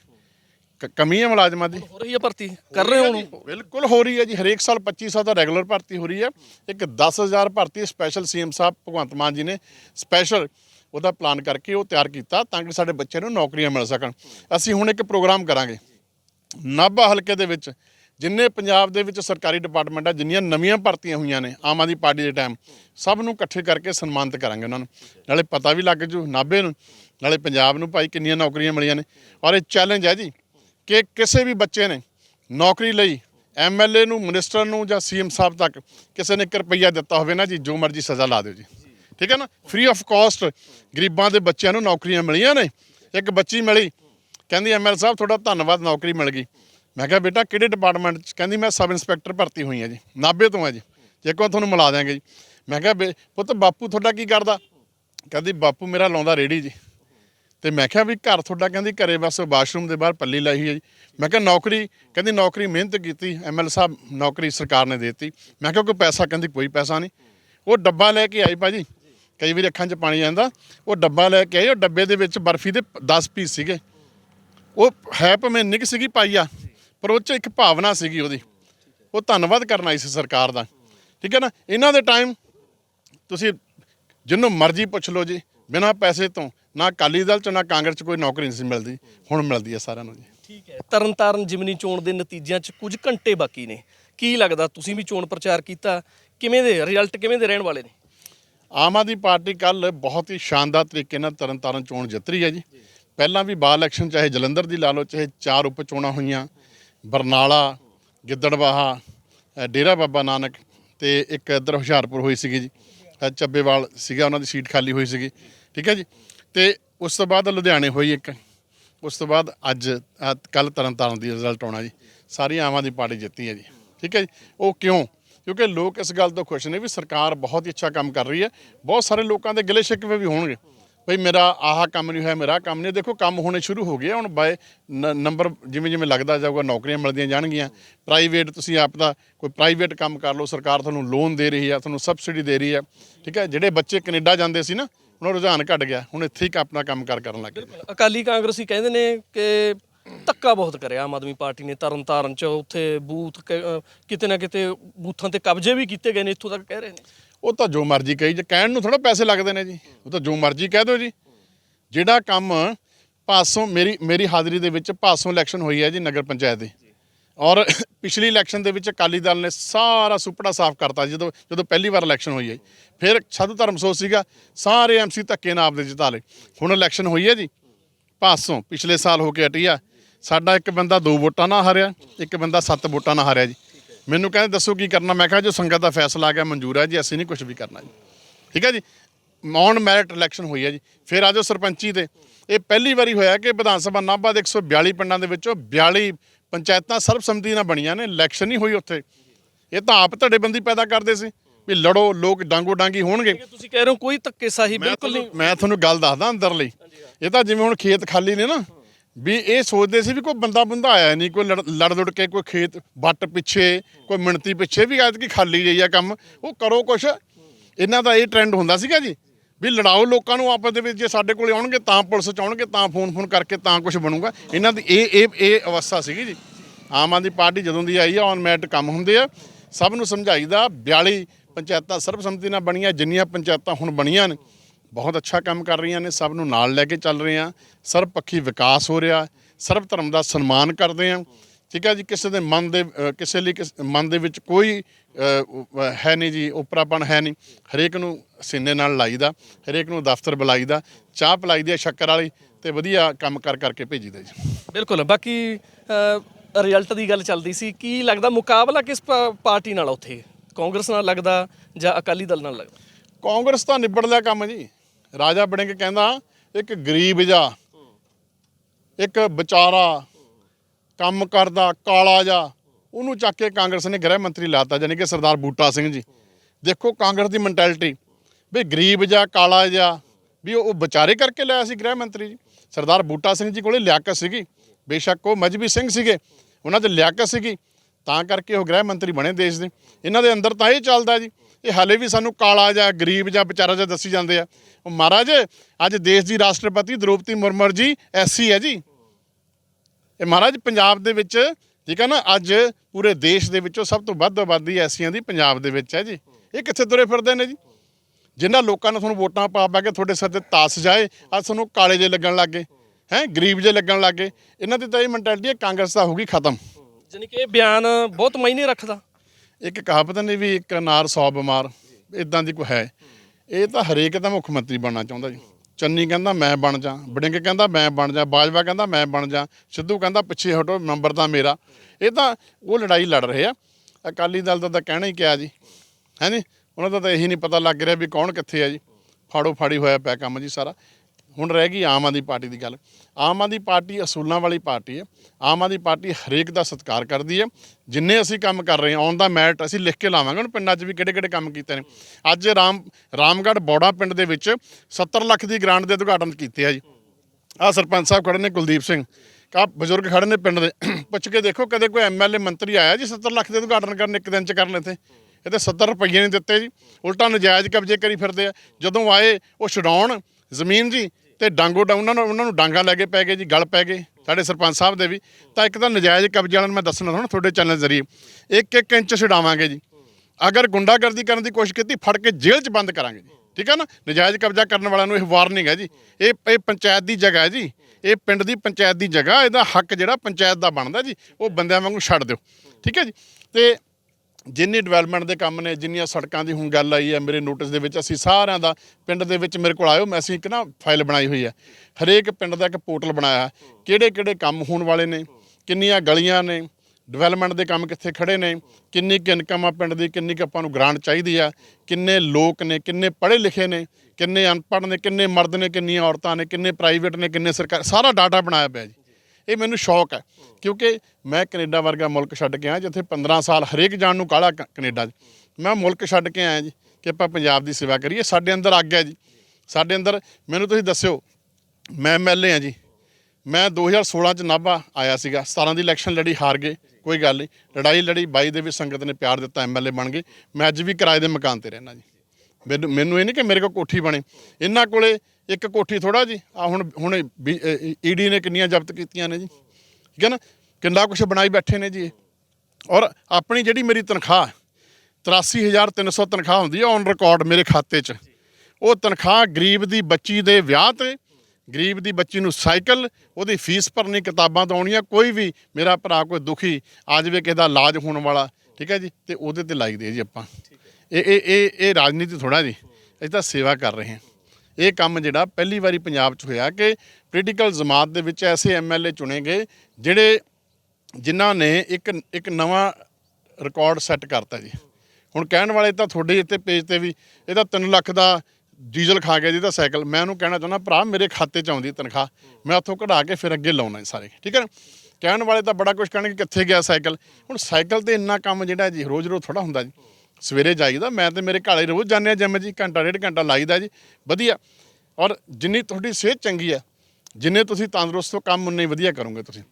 ਕਮੀ ਹੈ ਮੁਲਾਜ਼ਮਾਂ ਦੀ? ਹੋ ਰਹੀ ਹੈ ਭਰਤੀ ਕਰ ਰਹੇ ਹੋ ਉਹਨੂੰ ਬਿਲਕੁਲ ਹੋ ਰਹੀ ਹੈ ਜੀ ਹਰੇਕ ਸਾਲ 2500 ਦਾ ਰੈਗੂਲਰ ਭਰਤੀ ਹੋ ਰਹੀ ਹੈ। ਇੱਕ 10000 ਭਰਤੀ ਸਪੈਸ਼ਲ ਸੀਐਮ ਸਾਹਿਬ ਭਗਵੰਤ ਮਾਨ ਜੀ ਨੇ। ਸਪੈਸ਼ਲ ਉਹਦਾ ਪਲਾਨ ਕਰਕੇ ਉਹ ਤਿਆਰ ਕੀਤਾ ਤਾਂ ਕਿ ਸਾਡੇ ਬੱਚੇ ਨੂੰ ਨੌਕਰੀਆਂ ਮਿਲ ਸਕਣ। ਅਸੀਂ ਹੁਣ ਇੱਕ ਪ੍ਰੋਗਰਾਮ ਕਰਾਂਗੇ। ਨਾਭਾ ਹਲਕੇ ਦੇ ਵਿੱਚ ਜਿੰਨੇ ਪੰਜਾਬ ਦੇ ਵਿੱਚ ਸਰਕਾਰੀ ਡਿਪਾਰਟਮੈਂਟ ਆ, ਜਿੰਨੀਆਂ ਨਵੀਆਂ ਭਰਤੀਆਂ ਹੋਈਆਂ ਨੇ ਆਮ ਆਦਮੀ ਪਾਰਟੀ ਦੇ ਟਾਈਮ ਸਭ ਨੂੰ ਇਕੱਠੇ ਕਰਕੇ ਸਨਮਾਨਿਤ ਕਰਾਂਗੇ ਉਹਨਾਂ ਨੂੰ। ਨਾਲੇ ਪਤਾ ਵੀ ਲੱਗ ਜੂ ਨਾਭੇ ਨੂੰ, ਨਾਲੇ ਪੰਜਾਬ ਨੂੰ ਭਾਈ ਕਿੰਨੀਆਂ ਨੌਕਰੀਆਂ ਮਿਲੀਆਂ ਨੇ। ਔਰ ਇਹ ਚੈਲੰਜ ਹੈ ਜੀ ਕਿ ਕਿਸੇ ਵੀ ਬੱਚੇ ਨੇ ਨੌਕਰੀ ਲਈ ਐਮਐਲਏ ਨੂੰ ਮਿਨਿਸਟਰ ਨੂੰ ਜਾਂ ਸੀਐਮ ਸਾਹਿਬ ਤੱਕ ਕਿਸੇ ਨੇ 1 ਰੁਪਈਆ ਦਿੱਤਾ ਹੋਵੇ ਨਾ ਜੀ, ਜੋ ਮਰਜ਼ੀ ਸਜ਼ਾ ਲਾ ਦਿਓ ਜੀ। ਠੀਕ ਹੈ ਨਾ? ਫ੍ਰੀ ਆਫ ਕਾਸਟ ਗਰੀਬਾਂ ਦੇ ਬੱਚਿਆਂ ਨੂੰ ਨੌਕਰੀਆਂ ਮਿਲੀਆਂ ਨੇ। ਇੱਕ ਬੱਚੀ ਮਿਲੀ, ਕਹਿੰਦੀ ਐਮਐਲ ਸਾਹਿਬ, ਤੁਹਾਡਾ ਧੰਨਵਾਦ, ਨੌਕਰੀ ਮਿਲ ਗਈ। ਮੈਂ ਕਿਹਾ, ਬੇਟਾ, ਕਿਹੜੇ ਡਿਪਾਰਟਮੈਂਟ ਚ? ਕਹਿੰਦੀ, ਮੈਂ ਸਬ ਇੰਸਪੈਕਟਰ ਭਰਤੀ ਹੋਈ ਹਾਂ ਜੀ, ਨਾਭੇ ਤੋਂ ਹਾਂ ਜੀ। ਜੇ ਕੋ ਤੁਹਾਨੂੰ ਮਿਲਾ ਦਿਆਂਗੇ ਜੀ। ਮੈਂ ਕਿਹਾ, ਬੇ- ਪੁੱਤ, ਬਾਪੂ ਤੁਹਾਡਾ ਕੀ ਕਰਦਾ? ਕਹਿੰਦੀ, ਬਾਪੂ ਮੇਰਾ ਲਾਉਂਦਾ ਰੇੜੀ ਜੀ। ਤੇ ਮੈਂ ਕਿਹਾ, ਵੀ ਘਰ ਤੁਹਾਡਾ, ਕਹਿੰਦੀ, ਘਰੇ ਬਸ ਬਾਥਰੂਮ ਦੇ ਬਾਹਰ ਪੱਲੀ ਲਾਈ ਹੋਈ ਹੈ ਜੀ। ਮੈਂ ਕਿਹਾ, ਨੌਕਰੀ, ਕਹਿੰਦੀ, ਨੌਕਰੀ ਮਿਹਨਤ ਕੀਤੀ ਐਮਐਲ ਸਾਹਿਬ ਨੌਕਰੀ ਸਰਕਾਰ ਨੇ ਦੇ ਦਿੱਤੀ। ਮੈਂ ਕਿਹਾ, ਕੋਈ ਪੈਸਾ, ਕਹਿੰਦੀ, ਕੋਈ ਪੈਸਾ ਨਹੀਂ। ਉਹ ਡੱਬਾ ਲੈ ਕੇ ਆਈ ਭਾਜੀ। ਕਈ ਵਾਰੀ ਅੱਖਾਂ 'ਚ ਪਾਣੀ ਜਾਂਦਾ, ਉਹ ਡੱਬਾ ਲੈ ਕੇ ਆਏ, ਉਹ ਡੱਬੇ ਦੇ ਵਿੱਚ ਬਰਫੀ ਦੇ 10 ਪੀਸ ਸੀਗੇ। ਉਹ ਹੈ ਭਾਵੇਂ ਨਿੱਕ ਸੀਗੀ ਪਾਈ ਆ, ਪਰ ਉਹ 'ਚ ਇੱਕ ਭਾਵਨਾ ਸੀਗੀ ਉਹਦੀ। ਉਹ ਧੰਨਵਾਦ ਕਰਨਾ ਇਸ ਸਰਕਾਰ ਦਾ। ਠੀਕ ਹੈ ਨਾ? ਇਹਨਾਂ ਦੇ ਟਾਈਮ ਤੁਸੀਂ ਜਿੰਨੂੰ ਮਰਜ਼ੀ ਪੁੱਛ ਲਓ ਜੀ, ਬਿਨਾਂ ਪੈਸੇ ਤੋਂ, ਨਾ ਅਕਾਲੀ ਦਲ ਚ, ਨਾ ਕਾਂਗਰਸ ਚ ਕੋਈ ਨੌਕਰੀ ਨਹੀਂ ਸੀ ਮਿਲਦੀ। ਹੁਣ ਮਿਲਦੀ ਹੈ ਸਾਰਿਆਂ ਨੂੰ ਜੀ। ਠੀਕ ਹੈ। ਤਰਨਤਾਰਨ ਜਿਮਨੀ ਚੋਣ ਦੇ ਨਤੀਜਿਆਂ 'ਚ ਕੁਝ ਘੰਟੇ ਬਾਕੀ ਨੇ। ਕੀ ਲੱਗਦਾ? ਤੁਸੀਂ ਵੀ ਚੋਣ ਪ੍ਰਚਾਰ ਕੀਤਾ। ਕਿਵੇਂ ਦੇ ਰਿਜ਼ਲਟ ਕਿਵੇਂ ਦੇ ਰਹਿਣ ਵਾਲੇ ਨੇ? ਆਮ ਆਦਮੀ ਪਾਰਟੀ ਕੱਲ ਬਹੁਤ ਹੀ ਸ਼ਾਨਦਾਰ ਤਰੀਕੇ ਨਾਲ ਤਰਨਤਾਰਨ ਚੋਣ ਜਿੱਤ ਰਹੀ ਹੈ ਜੀ। ਪਹਿਲਾਂ ਵੀ ਬਾਲ ਇਲੈਕਸ਼ਨ ਚਾਹੇ ਜਲੰਧਰ ਦੀ ਲਾ ਲਓ, ਚਾਹੇ ਚਾਰ ਉਪ ਚੋਣਾਂ ਹੋਈਆਂ, ਬਰਨਾਲਾ ਗਿੱਦੜਵਾਹਾ ਡੇਰਾ ਬਾਬਾ ਨਾਨਕ ਤੇ ਇੱਕ ਇੱਧਰ ਹੁਸ਼ਿਆਰਪੁਰ ਹੋਈ ਸੀਗੀ ਜੀ। ਚੱਬੇਵਾਲ ਸੀਗਾ, ਉਹਨਾਂ ਦੀ ਸੀਟ ਖਾਲੀ ਹੋਈ ਸੀਗੀ। ਠੀਕ ਹੈ ਜੀ? ਤੇ ਉਸ ਤੋਂ ਬਾਅਦ ਲੁਧਿਆਣੇ ਹੋਈ ਇੱਕ। ਉਸ ਤੋਂ ਬਾਅਦ ਅੱਜ ਕੱਲ ਤਰਨਤਾਰਨ ਦੀ ਰਿਜ਼ਲਟ ਆਉਣਾ ਜੀ। ਸਾਰੀ ਆਮ ਆਦਮੀ ਪਾਰਟੀ ਜਿੱਤੀ ਹੈ ਜੀ। ਠੀਕ ਹੈ ਜੀ? ਉਹ ਕਿਉਂ? ਕਿਉਂਕਿ ਲੋਕ ਇਸ ਗੱਲ ਤੋਂ ਖੁਸ਼ ਨੇ ਵੀ ਸਰਕਾਰ ਬਹੁਤ ਹੀ ਅੱਛਾ ਕੰਮ ਕਰ ਰਹੀ ਹੈ। ਬਹੁਤ ਸਾਰੇ ਲੋਕਾਂ ਦੇ ਗਿਲੇ ਸ਼ਿਕਵੇ ਵੀ ਹੋਣਗੇ। ਭਈ ਮੇਰਾ ਆਹ ਕੰਮ ਨਹੀਂ ਹੋਇਆ, ਮੇਰਾ ਆਹ ਕੰਮ ਨਹੀਂ ਦੇਖੋ, ਕੰਮ ਹੋਣੇ ਸ਼ੁਰੂ ਹੋ ਗਏ ਹੁਣ ਬਾਏ ਨੰਬਰ ਜਿਵੇਂ ਜਿਵੇਂ ਲੱਗਦਾ ਜਾਊਗਾ, ਨੌਕਰੀਆਂ ਮਿਲਦੀਆਂ ਜਾਣਗੀਆਂ। ਪ੍ਰਾਈਵੇਟ ਤੁਸੀਂ ਆਪ ਦਾ ਕੋਈ ਪ੍ਰਾਈਵੇਟ ਕੰਮ ਕਰ ਲਓ। ਸਰਕਾਰ ਤੁਹਾਨੂੰ ਲੋਨ ਦੇ ਰਹੀ ਹੈ ਤੁਹਾਨੂੰ ਸਬਸਿਡੀ ਦੇ ਰਹੀ ਹੈ ਠੀਕ ਹੈ? ਜਿਹੜੇ ਬੱਚੇ ਕੈਨੇਡਾ ਜਾਂਦੇ ਸੀ ਨਾ, ਉਹਨਾਂ ਰੁਝਾਨ ਘਟ ਗਿਆ। ਹੁਣ ਇੱਥੇ ਹੀ ਆਪਣਾ ਕੰਮ ਕਾਰ ਕਰਨ ਲੱਗ ਗਏ। ਅਕਾਲੀ ਕਾਂਗਰਸੀ ਕਹਿੰਦੇ ਨੇ ਕਿ ਧੱਕਾ ਬਹੁਤ ਕਰਿਆ ਆਮ ਆਦਮੀ ਪਾਰਟੀ ਨੇ ਤਰਨਤਾਰਨ 'ਚ, ਉੱਥੇ ਬੂਥ ਕ- ਕਿਤੇ ਨਾ ਕਿਤੇ ਬੂਥਾਂ ਤੇ ਕਬਜ਼ੇ ਵੀ ਕੀਤੇ ਗਏ ਨੇ, ਇੱਥੋਂ ਤੱਕ ਕਹਿ ਰਹੇ ਨੇ। ਉਹ ਤਾਂ ਜੋ ਮਰਜ਼ੀ ਕਹੀ ਜੇ, ਕਹਿਣ ਨੂੰ ਥੋੜਾ ਪੈਸੇ ਲੱਗਦੇ ਨੇ ਜੀ। ਉਹ ਤਾਂ ਜੋ ਮਰਜ਼ੀ ਕਹਿ ਦਿਓ ਜੀ। ਜਿਹੜਾ ਕੰਮ ਪਾਸੋਂ, ਮੇਰੀ ਮੇਰੀ ਹਾਜ਼ਰੀ ਦੇ ਵਿੱਚ ਪਾਸੋਂ ਇਲੈਕਸ਼ਨ ਹੋਈ ਹੈ ਜੀ ਨਗਰ ਪੰਚਾਇਤ ਦੀ। ਔਰ ਪਿਛਲੀ ਇਲੈਕਸ਼ਨ ਦੇ ਵਿੱਚ ਅਕਾਲੀ ਦਲ ਨੇ ਸਾਰਾ ਸੁਪੜਾ ਸਾਫ਼ ਕਰਤਾ ਜਦੋਂ ਜਦੋਂ ਪਹਿਲੀ ਵਾਰ ਇਲੈਕਸ਼ਨ ਹੋਈ ਹੈ ਫਿਰ ਸਾਧੂ ਧਰਮ ਸੋਚ ਸੀਗਾ, ਸਾਰੇ ਐਮਸੀ ਧੱਕੇ ਨਾਲ ਆਪਦੇ ਜਿਤਾ ਲਏ। ਹੁਣ ਇਲੈਕਸ਼ਨ ਹੋਈ ਹੈ ਜੀ, ਪਾਸੋਂ, ਪਿਛਲੇ ਸਾਲ ਹੋ ਕੇ ਹਟੀ ਆ। ਸਾਡਾ ਇੱਕ ਬੰਦਾ ਦੋ ਵੋਟਾਂ ਨਾਲ ਹਾਰਿਆ ਇੱਕ ਬੰਦਾ ਸੱਤ ਵੋਟਾਂ ਨਾਲ ਹਾਰਿਆ ਜੀ। ਮੈਨੂੰ ਕਹਿੰਦੇ ਦੱਸੋ ਕੀ ਕਰਨਾ? ਮੈਂ ਕਿਹਾ ਜੋ ਸੰਗਤ ਦਾ ਫੈਸਲਾ ਆ ਗਿਆ ਮਨਜ਼ੂਰ ਹੈ ਜੀ ਅਸੀਂ ਨਹੀਂ ਕੁਝ ਵੀ ਕਰਨਾ ਜੀ। ਠੀਕ ਹੈ ਜੀ? ਔਨ ਮੈਰਿਟ ਇਲੈਕਸ਼ਨ ਹੋਈ ਹੈ ਜੀ। ਫਿਰ ਆਜੋ ਸਰਪੰਚੀ ਤੇ। ਇਹ ਪਹਿਲੀ ਵਾਰੀ ਹੋਇਆ ਕਿ ਵਿਧਾਨ ਸਭਾ ਨਾਭਾ ਦੇ 142 ਪਿੰਡਾਂ ਦੇ ਵਿੱਚੋਂ 42 ਪੰਚਾਇਤਾਂ ਸਰਬਸੰਮਤੀ ਨਾਲ ਬਣੀਆਂ ਨੇ ਇਲੈਕਸ਼ਨ ਨਹੀਂ ਹੋਈ ਉੱਥੇ। ਇਹ ਤਾਂ ਆਪ ਧੜੇਬੰਦੀ ਪੈਦਾ ਕਰਦੇ ਸੀ ਵੀ ਲੜੋ ਲੋਕ ਡਾਂਗੋ ਡਾਂਗੀ ਹੋਣਗੇ ਤੁਸੀਂ ਕਹਿ ਰਹੇ ਹੋ ਕੋਈ ਧੱਕੇਸ਼ਾਹੀ ਬਿਲਕੁਲ ਨਹੀਂ। ਮੈਂ ਤੁਹਾਨੂੰ ਗੱਲ ਦੱਸਦਾ ਅੰਦਰਲੀ। ਇਹ ਤਾਂ ਜਿਵੇਂ ਹੁਣ ਖੇਤ ਖਾਲੀ ਨੇ ਨਾ ਵੀ ਇਹ ਸੋਚਦੇ ਸੀ ਵੀ ਕੋਈ ਬੰਦਾ ਬੰਦਾ ਆਇਆ ਨਹੀਂ, ਕੋਈ ਲੜ ਲੜ ਲੁੜ ਕੇ ਕੋਈ ਖੇਤ ਵੱਟ ਪਿੱਛੇ, ਕੋਈ ਮਿਣਤੀ ਪਿੱਛੇ ਵੀ ਐਤਕੀ ਖਾਲੀ ਜਾਈ ਆ ਕੰਮ, ਉਹ ਕਰੋ ਕੁਛ। ਇਹਨਾਂ ਦਾ ਇਹ ਟ੍ਰੈਂਡ ਹੁੰਦਾ ਸੀਗਾ ਜੀ, ਵੀ ਲੜਾਓ ਲੋਕਾਂ ਨੂੰ ਆਪਸ ਦੇ ਵਿੱਚ ਜੇ ਸਾਡੇ ਕੋਲੇ ਆਉਣਗੇ ਤਾਂ ਪੁਲਿਸ ਚ ਆਉਣਗੇ, ਤਾਂ ਫੋਨ ਫੋਨ ਕਰਕੇ ਤਾਂ ਕੁਝ ਬਣੂਗਾ। ਇਹਨਾਂ ਦੀ ਇਹ ਇਹ ਇਹ ਅਵਸਥਾ ਸੀਗੀ ਜੀ। ਆਮ ਆਦਮੀ ਪਾਰਟੀ ਜਦੋਂ ਦੀ ਆਈ ਆ ਔਨ ਮੈਟ ਕੰਮ ਹੁੰਦੇ ਆ। ਸਭ ਨੂੰ ਸਮਝਾਈਦਾ 42 ਪੰਚਾਇਤਾਂ ਸਰਬਸੰਮਤੀ ਨਾਲ ਬਣੀਆਂ, ਜਿੰਨੀਆਂ ਪੰਚਾਇਤਾਂ ਹੁਣ ਬਣੀਆਂ ਨੇ ਬਹੁਤ ਅੱਛਾ ਕੰਮ ਕਰ ਰਹੀਆਂ ਨੇ ਸਭ ਨੂੰ ਨਾਲ ਲੈ ਕੇ ਚੱਲ ਰਹੇ ਆ ਸਰਬ ਪੱਖੀ ਵਿਕਾਸ ਹੋ ਰਿਹਾ ਸਰਬ ਧਰਮ ਦਾ ਸਨਮਾਨ ਕਰਦੇ ਆ ਠੀਕ ਹੈ ਜੀ ਕਿਸੇ ਦੇ ਮਨ ਦੇ ਕਿਸੇ ਲਈ ਮਨ ਦੇ ਵਿੱਚ ਕੋਈ ਹੈ ਨਹੀਂ ਜੀ ਉਪਰਾਪਣ ਹੈ ਨਹੀਂ। ਹਰੇਕ ਨੂੰ ਸੀਨੇ ਨਾਲ ਲਾਈਦਾ ਹਰੇਕ ਨੂੰ ਦਫ਼ਤਰ ਬੁਲਾਈਦਾ ਚਾਹ ਪਿਲਾਈਦੀ ਆ ਸ਼ੱਕਰ ਵਾਲੀ ਤੇ ਵਧੀਆ ਕੰਮ ਕਰ ਕਰਕੇ ਭੇਜੀਦਾ ਜੀ। ਬਿਲਕੁਲ ਬਾਕੀ ਰਿਜ਼ਲਟ ਦੀ ਗੱਲ ਚੱਲਦੀ ਸੀ ਕੀ ਲੱਗਦਾ ਮੁਕਾਬਲਾ ਕਿਸ ਪਾਰਟੀ ਨਾਲ ਉੱਥੇ? ਕਾਂਗਰਸ ਨਾਲ ਲੱਗਦਾ ਜਾਂ ਅਕਾਲੀ ਦਲ ਨਾਲ ਲੱਗਦਾ? ਕਾਂਗਰਸ ਤਾਂ ਨਿਬੜ ਲਿਆ ਕੰਮ ਜੀ। ਰਾਜਾ ਬੜਿੰਗ ਕਹਿੰਦਾ, ਇੱਕ ਗਰੀਬ ਜਾ ਇੱਕ ਵਿਚਾਰਾ ਕੰਮ ਕਰਦਾ, ਕਾਲਾ ਜਾ ਉਹਨੂੰ ਚੱਕ ਕੇ ਕਾਂਗਰਸ ਨੇ ਗ੍ਰਹਿ ਮੰਤਰੀ ਲਾਤਾ ਜਾਨੀ ਕਿ ਸਰਦਾਰ ਬੂਟਾ ਸਿੰਘ ਜੀ। ਦੇਖੋ ਕਾਂਗਰਸ ਦੀ ਮੈਂਟੈਲਿਟੀ ਵੀ ਗਰੀਬ ਜਾ ਕਾਲਾ ਜਾ ਵੀ ਉਹ ਉਹ ਵਿਚਾਰੇ ਕਰਕੇ ਲਿਆ ਸੀ ਗ੍ਰਹਿ ਮੰਤਰੀ ਜੀ। ਸਰਦਾਰ ਬੂਟਾ ਸਿੰਘ ਜੀ ਕੋਲੇ ਲਿਆਕਤ ਸੀਗੀ। ਬੇਸ਼ੱਕ ਉਹ ਮਜਬੀ ਸਿੰਘ ਸੀਗੇ, ਉਹਨਾਂ 'ਚ ਲਿਆਕਤ ਸੀਗੀ। ਤਾਂ ਕਰਕੇ ਉਹ ਗ੍ਰਹਿ ਮੰਤਰੀ ਬਣੇ ਦੇਸ਼ ਦੇ। ਇਹਨਾਂ ਦੇ ਅੰਦਰ ਤਾਂ ਇਹ ਚੱਲਦਾ ਜੀ ਇਹ ਹਾਲੇ ਵੀ ਸਾਨੂੰ ਕਾਲਾ ਜਾਂ ਗਰੀਬ ਜਾਂ ਵਿਚਾਰਾ ਜਾਂ ਦੱਸੀ ਜਾਂਦੇ ਆ। ਉਹ ਮਹਾਰਾਜ, ਅੱਜ ਦੇਸ਼ ਦੀ ਰਾਸ਼ਟਰਪਤੀ ਦ੍ਰੋਪਦੀ ਮੁਰਮਰ ਜੀ ਐਸੀ ਹੈ ਜੀ। ਇਹ ਮਹਾਰਾਜ, ਪੰਜਾਬ ਦੇ ਵਿੱਚ, ਠੀਕ ਹੈ ਨਾ, ਅੱਜ ਪੂਰੇ ਦੇਸ਼ ਦੇ ਵਿੱਚੋਂ ਸਭ ਤੋਂ ਵੱਧ ਆਬਾਦੀ ਐਸੀਆਂ ਦੀ ਪੰਜਾਬ ਦੇ ਵਿੱਚ ਹੈ ਜੀ। ਇਹ ਕਿੱਥੇ ਤੁਰੇ ਫਿਰਦੇ ਨੇ ਜੀ? ਜਿਨ੍ਹਾਂ ਲੋਕਾਂ ਨੇ ਤੁਹਾਨੂੰ ਵੋਟਾਂ ਪਾ ਪਾ ਕੇ ਤੁਹਾਡੇ ਸਿਰ ਤੇ ਤਾਸ ਜਾਏ, ਅੱਜ ਤੁਹਾਨੂੰ ਕਾਲੇ ਜੇ ਲੱਗਣ ਲੱਗੇ ਹੈ, ਗਰੀਬ ਜੇ ਲੱਗਣ ਲੱਗੇ ਇਹਨਾਂ ਦੀ ਤਾਂ ਇਹ ਮੈਂਟੈਲਿਟੀ ਕਾਂਗਰਸ ਦਾ ਹੋਊਗੀ ਖਤਮ। ਜਾਨੀ ਕਿ ਇਹ ਬਿਆਨ ਬਹੁਤ ਮਾਇਨੇ ਰੱਖਦਾ। ਇੱਕ ਕਹਾਵਤ ਨੇ ਵੀ ਇੱਕ ਨਾਰ 100 ਬਿਮਾਰ ਇਦਾਂ ਦੀ ਕੋਈ ਹੈ। ਇਹ ਤਾਂ ਹਰੇਕ ਤਾਂ ਮੁੱਖ ਮੰਤਰੀ ਬਣਨਾ ਚਾਹੁੰਦਾ ਜੀ। ਚੰਨੀ ਕਹਿੰਦਾ ਮੈਂ ਬਣ ਜਾ, ਬੜਿੰਗ ਕਹਿੰਦਾ ਮੈਂ ਬਣ ਜਾ, ਬਾਜਵਾ ਕਹਿੰਦਾ ਮੈਂ ਬਣ ਜਾ, ਸਿੱਧੂ ਕਹਿੰਦਾ ਪਿੱਛੇ ਹਟੋ ਨੰਬਰ ਤਾਂ ਮੇਰਾ। ਇਹ ਤਾਂ ਉਹ ਲੜਾਈ ਲੜ ਰਹੇ ਆ। ਅਕਾਲੀ ਦਲ ਦਾ ਤਾਂ ਕਹਿਣਾ ਹੀ ਕਿਹਾ ਜੀ। ਹੈ ਨਹੀਂ ਉਹਨਾਂ ਦਾ ਤਾਂ ਇਹੀ ਨਹੀਂ ਪਤਾ ਲੱਗ ਰਿਹਾ ਵੀ ਕੌਣ ਕਿੱਥੇ ਆ ਜੀ। ਫਾੜੋ ਫਾੜੀ ਹੋਇਆ ਪਿਆ ਕੰਮ ਜੀ ਸਾਰਾ। ਹੁਣ ਰਹਿ ਗਈ ਆਮ ਆਦਮੀ ਪਾਰਟੀ ਦੀ ਗੱਲ। ਆਮ ਆਦਮੀ ਪਾਰਟੀ ਅਸੂਲਾਂ ਵਾਲੀ ਪਾਰਟੀ ਹੈ। ਆਮ ਆਦਮੀ ਪਾਰਟੀ ਹਰੇਕ ਦਾ ਸਤਿਕਾਰ ਕਰਦੀ ਹੈ। ਜਿੰਨੇ ਅਸੀਂ ਕੰਮ ਕਰ ਰਹੇ ਹਾਂ ਔਨ ਦਾ ਮੈਟ ਅਸੀਂ ਲਿਖ ਕੇ ਲਾਵਾਂਗੇ। ਹੁਣ ਪਿੰਡਾਂ 'ਚ ਵੀ ਕਿਹੜੇ ਕਿਹੜੇ ਕੰਮ ਕੀਤੇ ਨੇ। ਅੱਜ ਰਾਮ, ਰਾਮਗੜ੍ਹ ਬੋੜਾ ਪਿੰਡ ਦੇ ਵਿੱਚ 70 ਲੱਖ ਦੀ ਗ੍ਰਾਂਟ ਦੇ ਉਦਘਾਟਨ ਕੀਤੇ ਆ ਜੀ। ਆ ਸਰਪੰਚ ਸਾਹਿਬ ਖੜੇ ਨੇ, ਕੁਲਦੀਪ ਸਿੰਘ। ਕਾ ਬਜ਼ੁਰਗ ਖੜੇ ਨੇ ਪਿੰਡ ਦੇ। ਪੁੱਛ ਕੇ ਦੇਖੋ, ਕਦੇ ਕੋਈ ਐਮਐਲਏ ਮੰਤਰੀ ਆਇਆ ਜੀ 70 ਲੱਖ ਦੇ ਉਦਘਾਟਨ ਕਰਨ ਇੱਕ ਦਿਨ ਚ ਕਰਨ ਇੱਥੇ? ਇਹ ਤਾਂ 70 ਰੁਪਏ ਨਹੀਂ ਦਿੱਤੇ ਜੀ। ਉਲਟਾ ਨਜਾਇਜ਼ ਕਬਜ਼ੇ ਕਰੀ ਫਿਰਦੇ ਆ। ਜਦੋਂ ਆਏ, ਉਹ ਛਡਾਉਣ। ਜ਼ਮੀਨ ਜੀ ਤੇ ਡਾਂਗੋ ਡਾਂ ਉਹਨਾਂ ਨੂੰ ਉਹਨਾਂ ਨੂੰ ਡਾਂਗਾ ਲੈ ਕੇ ਪੈ ਗਏ ਜੀ, ਗਲ ਪੈ ਗਏ ਸਾਡੇ ਸਰਪੰਚ ਸਾਹਿਬ ਦੇ ਵੀ। ਤਾਂ ਇੱਕ ਤਾਂ ਨਜਾਇਜ਼ ਕਬਜ਼ੇ ਵਾਲਿਆਂ ਨੂੰ ਮੈਂ ਦੱਸਣਾ ਤੁਹਾਨੂੰ ਤੁਹਾਡੇ ਚੈਨਲ ਜ਼ਰੀਏ। ਇੱਕ ਇੱਕ ਇੰਚ ਛਡਾਵਾਂਗੇ ਜੀ। ਅਗਰ ਗੁੰਡਾਗਰਦੀ ਕਰਨ ਦੀ ਕੋਸ਼ਿਸ਼ ਕੀਤੀ, ਫੜ ਕੇ ਜੇਲ੍ਹ 'ਚ ਬੰਦ ਕਰਾਂਗੇ ਜੀ। ਠੀਕ ਹੈ ਨਾ? ਨਜਾਇਜ਼ ਕਬਜ਼ਾ ਕਰਨ ਵਾਲਿਆਂ ਨੂੰ ਇਹ ਵਾਰਨਿੰਗ ਹੈ ਜੀ। ਇਹ ਇਹ ਪੰਚਾਇਤ ਦੀ ਜਗ੍ਹਾ ਹੈ ਜੀ। ਇਹ ਪਿੰਡ ਦੀ ਪੰਚਾਇਤ ਦੀ ਜਗ੍ਹਾ, ਇਹਦਾ ਹੱਕ ਜਿਹੜਾ ਪੰਚਾਇਤ ਦਾ ਬਣਦਾ ਜੀ, ਉਹ ਬੰਦਿਆਂ ਵਾਂਗੂ ਛੱਡ ਦਿਓ। ਠੀਕ ਹੈ ਜੀ? ਤੇ ਜਿੰਨੀ ਡਿਵੈਲਪਮੈਂਟ ਦੇ ਕੰਮ ਨੇ, ਜਿੰਨੀਆਂ ਸੜਕਾਂ ਦੀ ਹੁਣ ਗੱਲ ਆਈ ਹੈ ਮੇਰੇ ਨੋਟਿਸ ਦੇ ਵਿੱਚ, ਅਸੀਂ ਸਾਰਿਆਂ ਦਾ ਪਿੰਡ ਦੇ ਵਿੱਚ ਮੇਰੇ ਕੋਲ ਆਇਓ, ਮੈਂ ਅਸੀਂ ਇੱਕ ਨਾ ਫਾਈਲ ਬਣਾਈ ਹੋਈ ਹੈ। ਹਰੇਕ ਪਿੰਡ ਦਾ ਇੱਕ ਪੋਰਟਲ ਬਣਾਇਆ ਕਿਹੜੇ ਕਿਹੜੇ ਕੰਮ ਹੋਣ ਵਾਲੇ ਨੇ, ਕਿੰਨੀਆਂ ਗਲੀਆਂ ਨੇ ਡਿਵੈਲਪਮੈਂਟ ਦੇ ਕੰਮ ਕਿੱਥੇ ਖੜੇ ਨੇ, ਕਿੰਨੀ ਕੁ ਇਨਕਮ ਆ ਪਿੰਡ ਦੀ, ਕਿੰਨੀ ਕੁ ਆਪਾਂ ਨੂੰ ਗ੍ਰਾਂਟ ਚਾਹੀਦੀ ਆ, ਕਿੰਨੇ ਲੋਕ ਨੇ, ਕਿੰਨੇ ਪੜ੍ਹੇ ਲਿਖੇ ਨੇ, ਕਿੰਨੇ ਅਨਪੜ੍ਹ ਨੇ, ਕਿੰਨੇ ਮਰਦ ਨੇ, ਕਿੰਨੀਆਂ ਔਰਤਾਂ ਨੇ, ਕਿੰਨੇ ਪ੍ਰਾਈਵੇਟ ਨੇ, ਕਿੰਨੇ ਸਰਕਾਰ ਸਾਰਾ ਡਾਟਾ ਬਣਾਇਆ ਪਿਆ ਜੀ। ਇਹ ਮੈਨੂੰ ਸ਼ੌਕ ਹੈ, ਕਿਉਂਕਿ ਮੈਂ ਕੈਨੇਡਾ ਵਰਗਾ ਮੁਲਕ ਛੱਡ ਕੇ ਆਇਆ, ਜਿੱਥੇ 15 ਸਾਲ ਹਰੇਕ ਜਾਣ ਨੂੰ ਕਾਲਾ ਕ- ਕੈਨੇਡਾ 'ਚ ਮੈਂ ਮੁਲਕ ਛੱਡ ਕੇ ਆਇਆ ਜੀ, ਕਿ ਆਪਾਂ ਪੰਜਾਬ ਦੀ ਸੇਵਾ ਕਰੀਏ। ਸਾਡੇ ਅੰਦਰ ਆਗਿਆ ਜੀ। ਸਾਡੇ ਅੰਦਰ, ਮੈਨੂੰ ਤੁਸੀਂ ਦੱਸਿਓ, ਮੈਂ ਐਮਐਲਏ ਆ ਜੀ। ਮੈਂ 2016 ਚ ਨਾਭਾ ਆਇਆ ਸੀਗਾ। 17 ਦੀ ਇਲੈਕਸ਼ਨ ਲੜੀ, ਹਾਰ ਗਏ, ਕੋਈ ਗੱਲ ਨਹੀਂ। ਲੜਾਈ ਲੜੀ 22 ਦੇ ਵਿੱਚ ਸੰਗਤ ਨੇ ਪਿਆਰ ਦਿੱਤਾ ਐਮਐਲਏ ਬਣ ਗਏ। ਮੈਂ ਅੱਜ ਵੀ ਕਿਰਾਏ ਦੇ ਮਕਾਨ ਤੇ ਰਹਿਣਾ ਜੀ। ਮੈਨੂੰ ਮੈਨੂੰ ਇਹ ਨਹੀਂ ਕਿ ਮੇਰੇ ਕੋਲ ਕੋਠੀ ਬਣੇ। ਇਹਨਾਂ ਕੋਲੇ ਇੱਕ ਕੋਠੀ ਥੋੜਾ ਜੀ। ਆ ਹੁਣ ਹੁਣ ਈਡੀ ਨੇ ਕਿੰਨੀਆਂ ਜ਼ਬਤ ਕੀਤੀਆਂ ਨੇ ਜੀ। ਠੀਕ ਹੈ ਨਾ? ਕਿੰਨਾ ਕੁਝ ਬਣਾਈ ਬੈਠੇ ਨੇ ਜੀ ਇਹ। ਔਰ ਆਪਣੀ ਜਿਹੜੀ ਮੇਰੀ ਤਨਖਾਹ 83300 ਤਨਖਾਹ ਹੁੰਦੀ ਹੈ ਔਨ ਰਿਕਾਰਡ ਮੇਰੇ ਖਾਤੇ 'ਚ। ਉਹ ਤਨਖਾਹ ਗਰੀਬ ਦੀ ਬੱਚੀ ਦੇ ਵਿਆਹ ਤੇ, ਗਰੀਬ ਦੀ ਬੱਚੀ ਨੂੰ ਸਾਈਕਲ, ਉਹਦੀ ਫੀਸ ਭਰਨੀ, ਕਿਤਾਬਾਂ ਤੋਂ ਆਉਣੀਆਂ ਕੋਈ ਵੀ ਮੇਰਾ ਭਰਾ ਕੋਈ ਦੁਖੀ ਆ ਜਾਵੇ, ਕਿਸੇ ਦਾ ਇਲਾਜ ਹੋਣ ਵਾਲਾ, ਠੀਕ ਹੈ ਜੀ? ਤੇ ਉਹਦੇ ਤੇ ਲਾਈ ਦੇ ਜੀ ਆਪਾਂ। ਇਹ ਇਹ ਇਹ ਇਹ ਰਾਜਨੀਤੀ ਥੋੜਾ ਜੀ। ਅਸੀਂ ਤਾਂ ਸੇਵਾ ਕਰ ਰਹੇ ਹਾਂ। ਇਹ ਕੰਮ ਜਿਹੜਾ ਪਹਿਲੀ ਵਾਰੀ ਪੰਜਾਬ 'ਚ ਹੋਇਆ ਕਿ ਪੋਲੀਟੀਕਲ ਜਮਾਤ ਦੇ ਵਿੱਚ ਐਸੇ ਐਮਐਲਏ ਚੁਣੇ ਗਏ ਜਿਹੜੇ ਜਿਨ੍ਹਾਂ ਨੇ ਇੱਕ ਇੱਕ ਨਵਾਂ ਰਿਕਾਰਡ ਸੈੱਟ ਕਰਤਾ ਜੀ। ਹੁਣ ਕਹਿਣ ਵਾਲੇ ਤਾਂ ਤੁਹਾਡੇ ਇੱਥੇ ਪੇਜ ਤੇ ਵੀ ਇਹਦਾ 3 ਲੱਖ ਦਾ ਡੀਜ਼ਲ ਖਾ ਗਿਆ ਜੀ ਤਾਂ ਸਾਈਕਲ ਮੈਂ ਉਹਨੂੰ ਕਹਿਣਾ ਚਾਹੁੰਦਾ, ਭਰਾ, ਮੇਰੇ ਖਾਤੇ 'ਚ ਆਉਂਦੀ ਤਨਖਾਹ। ਮੈਂ ਉੱਥੋਂ ਕਢਾ ਕੇ ਫਿਰ ਅੱਗੇ ਲਾਉਣਾ ਜੀ ਸਾਰੇ, ਠੀਕ ਹੈ ਕਹਿਣ ਵਾਲੇ ਤਾਂ ਬੜਾ ਕੁਝ ਕਹਿਣਗੇ, ਕਿੱਥੇ ਗਿਆ ਸਾਈਕਲ ਹੁਣ ਸਾਈਕਲ ਤੇ ਇੰਨਾ ਕੰਮ ਜਿਹੜਾ ਜੀ ਰੋਜ਼ ਰੋਜ਼ ਥੋੜਾ ਹੁੰਦਾ ਜੀ। ਸਵੇਰੇ ਜਾਈਦਾ, ਮੈਂ ਤੇ ਮੇਰੇ ਘਰ ਘਾਲੇ ਰੋਜ਼ ਜਾਂਦੇ ਆ ਜਿਮ ਜੀ, ਘੰਟਾ ਡੇਢ ਘੰਟਾ ਲਾਈਦਾ ਜੀ, ਵਧੀਆ। ਔਰ ਜਿੰਨੀ ਤੁਹਾਡੀ ਸਿਹਤ ਚੰਗੀ ਆ ਜਿੰਨੇ ਤੁਸੀਂ ਤੰਦਰੁਸਤ ਹੋ, ਕੰਮ ਉਨੇ ਹੀ ਵਧੀਆ ਕਰੋਗੇ ਤੁਸੀਂ।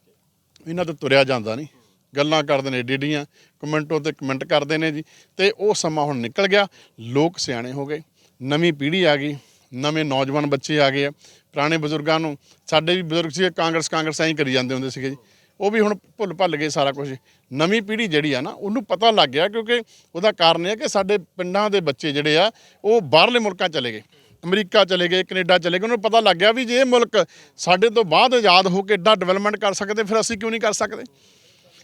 ਇਹਨਾਂ ਤੋਂ ਤੁਰਿਆ ਜਾਂਦਾ ਨਹੀਂ। ਗੱਲਾਂ ਕਰਦੇ ਨੇ ਡੇਡੀਆਂ ਕਮੈਂਟੋ ਤੇ ਕਮੈਂਟ ਕਰਦੇ ਨੇ ਜੀ। ਤੇ ਉਹ ਸਮਾਂ ਹੁਣ ਨਿਕਲ ਗਿਆ, ਲੋਕ ਸਿਆਣੇ ਹੋ ਗਏ। ਨਵੀਂ ਪੀੜ੍ਹੀ ਆ ਗਈ, ਨਵੇਂ ਨੌਜਵਾਨ ਬੱਚੇ ਆ ਗਏ ਆ। ਪੁਰਾਣੇ ਬਜ਼ੁਰਗਾਂ ਨੂੰ, ਸਾਡੇ ਵੀ ਬਜ਼ੁਰਗ ਸੀਗੇ ਕਾਂਗਰਸ ਕਾਂਗਰਸ ਐਂ ਹੀ ਕਰੀ ਜਾਂਦੇ ਹੁੰਦੇ ਸੀਗੇ ਜੀ। ਉਹ ਵੀ ਹੁਣ ਭੁੱਲ ਭੱਲ ਗਏ ਸਾਰਾ ਕੁਝ ਨਵੀਂ ਪੀੜ੍ਹੀ ਜਿਹੜੀ ਆ ਨਾ, ਉਹਨੂੰ ਪਤਾ ਲੱਗ ਗਿਆ ਕਿਉਂਕਿ ਉਹਦਾ ਕਾਰਨ ਇਹ ਹੈ ਕਿ ਸਾਡੇ ਪਿੰਡਾਂ ਦੇ ਬੱਚੇ ਜਿਹੜੇ ਆ, ਉਹ ਬਾਹਰਲੇ ਮੁਲਕਾਂ ਚਲੇ ਗਏ। ਅਮਰੀਕਾ ਚਲੇ ਗਏ, ਕੈਨੇਡਾ ਚਲੇ ਗਏ, ਉਹਨਾਂ ਨੂੰ ਪਤਾ ਲੱਗ ਗਿਆ ਵੀ ਜੇ ਇਹ ਮੁਲਕ ਸਾਡੇ ਤੋਂ ਬਾਅਦ ਆਜ਼ਾਦ ਹੋ ਕੇ ਐਡਾ ਡਿਵੈਲਪਮੈਂਟ ਕਰ ਸਕਦੇ, ਫਿਰ ਅਸੀਂ ਕਿਉਂ ਨਹੀਂ ਕਰ ਸਕਦੇ?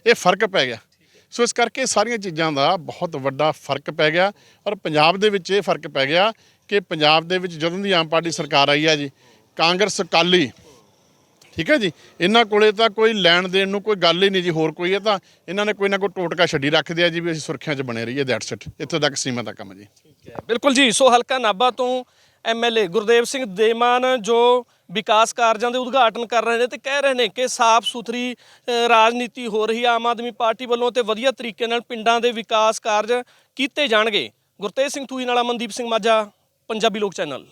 ਇਹ ਫ਼ਰਕ ਪੈ ਗਿਆ। ਸੋ ਇਸ ਕਰਕੇ ਸਾਰੀਆਂ ਚੀਜ਼ਾਂ ਦਾ ਬਹੁਤ ਵੱਡਾ ਫ਼ਰਕ ਪੈ ਗਿਆ ਔਰ ਪੰਜਾਬ ਦੇ ਵਿੱਚ ਇਹ ਫ਼ਰਕ ਪੈ ਗਿਆ ਕਿ ਪੰਜਾਬ ਦੇ ਵਿੱਚ ਜਦੋਂ ਦੀ ਆਮ ਪਾਰਟੀ ਸਰਕਾਰ ਆਈ ਆ ਜੀ, ਕਾਂਗਰਸ ਅਕਾਲੀ ਠੀਕ ਹੈ ਜੀ? ਇਹਨਾਂ ਕੋਲੇ ਤਾਂ ਕੋਈ ਲੈਣ ਦੇਣ ਨੂੰ ਕੋਈ ਗੱਲ ਹੀ ਨਹੀਂ ਜੀ, ਹੋਰ ਕੋਈ ਹੈ ਤਾਂ ਇਹਨਾਂ ਨੇ ਕੋਈ ਨਾ ਕੋਈ ਟੋਟਕਾ ਛੱਡੀ ਰੱਖਦੇ ਆ ਜੀ ਵੀ ਅਸੀਂ ਸੁਰੱਖਿਆ 'ਚ ਬਣੇ ਰਹੀਏ ਦੈਟਸ ਇਟ ਇੱਥੋਂ ਤੱਕ ਸੀਮਾ ਦਾ ਕੰਮ ਜੀ। ਠੀਕ ਹੈ। ਬਿਲਕੁਲ ਜੀ, ਸੋ ਹਲਕਾ ਨਾਭਾ ਤੋਂ ਐਮਐਲਏ ਗੁਰਦੇਵ ਸਿੰਘ ਦੇਮਾਨ ਜੋ ਵਿਕਾਸ ਕਾਰਜਾਂ ਦੇ ਉਦਘਾਟਨ ਕਰ ਰਹੇ ਨੇ ਤੇ ਕਹਿ ਰਹੇ ਨੇ ਕਿ ਸਾਫ਼ ਸੁਥਰੀ ਰਾਜਨੀਤੀ ਹੋ ਰਹੀ ਹੈ ਆਮ ਆਦਮੀ ਪਾਰਟੀ ਵੱਲੋਂ ਤੇ ਵਧੀਆ ਤਰੀਕੇ ਨਾਲ ਪਿੰਡਾਂ ਦੇ ਵਿਕਾਸ ਕਾਰਜ ਕੀਤੇ ਜਾਣਗੇ। ਗੁਰਤੇਜ ਸਿੰਘ ਥੂਈ ਨਾਲ ਅਮਨਦੀਪ ਸਿੰਘ ਮਾਝਾ, ਪੰਜਾਬੀ ਲੋਕ ਚੈਨਲ।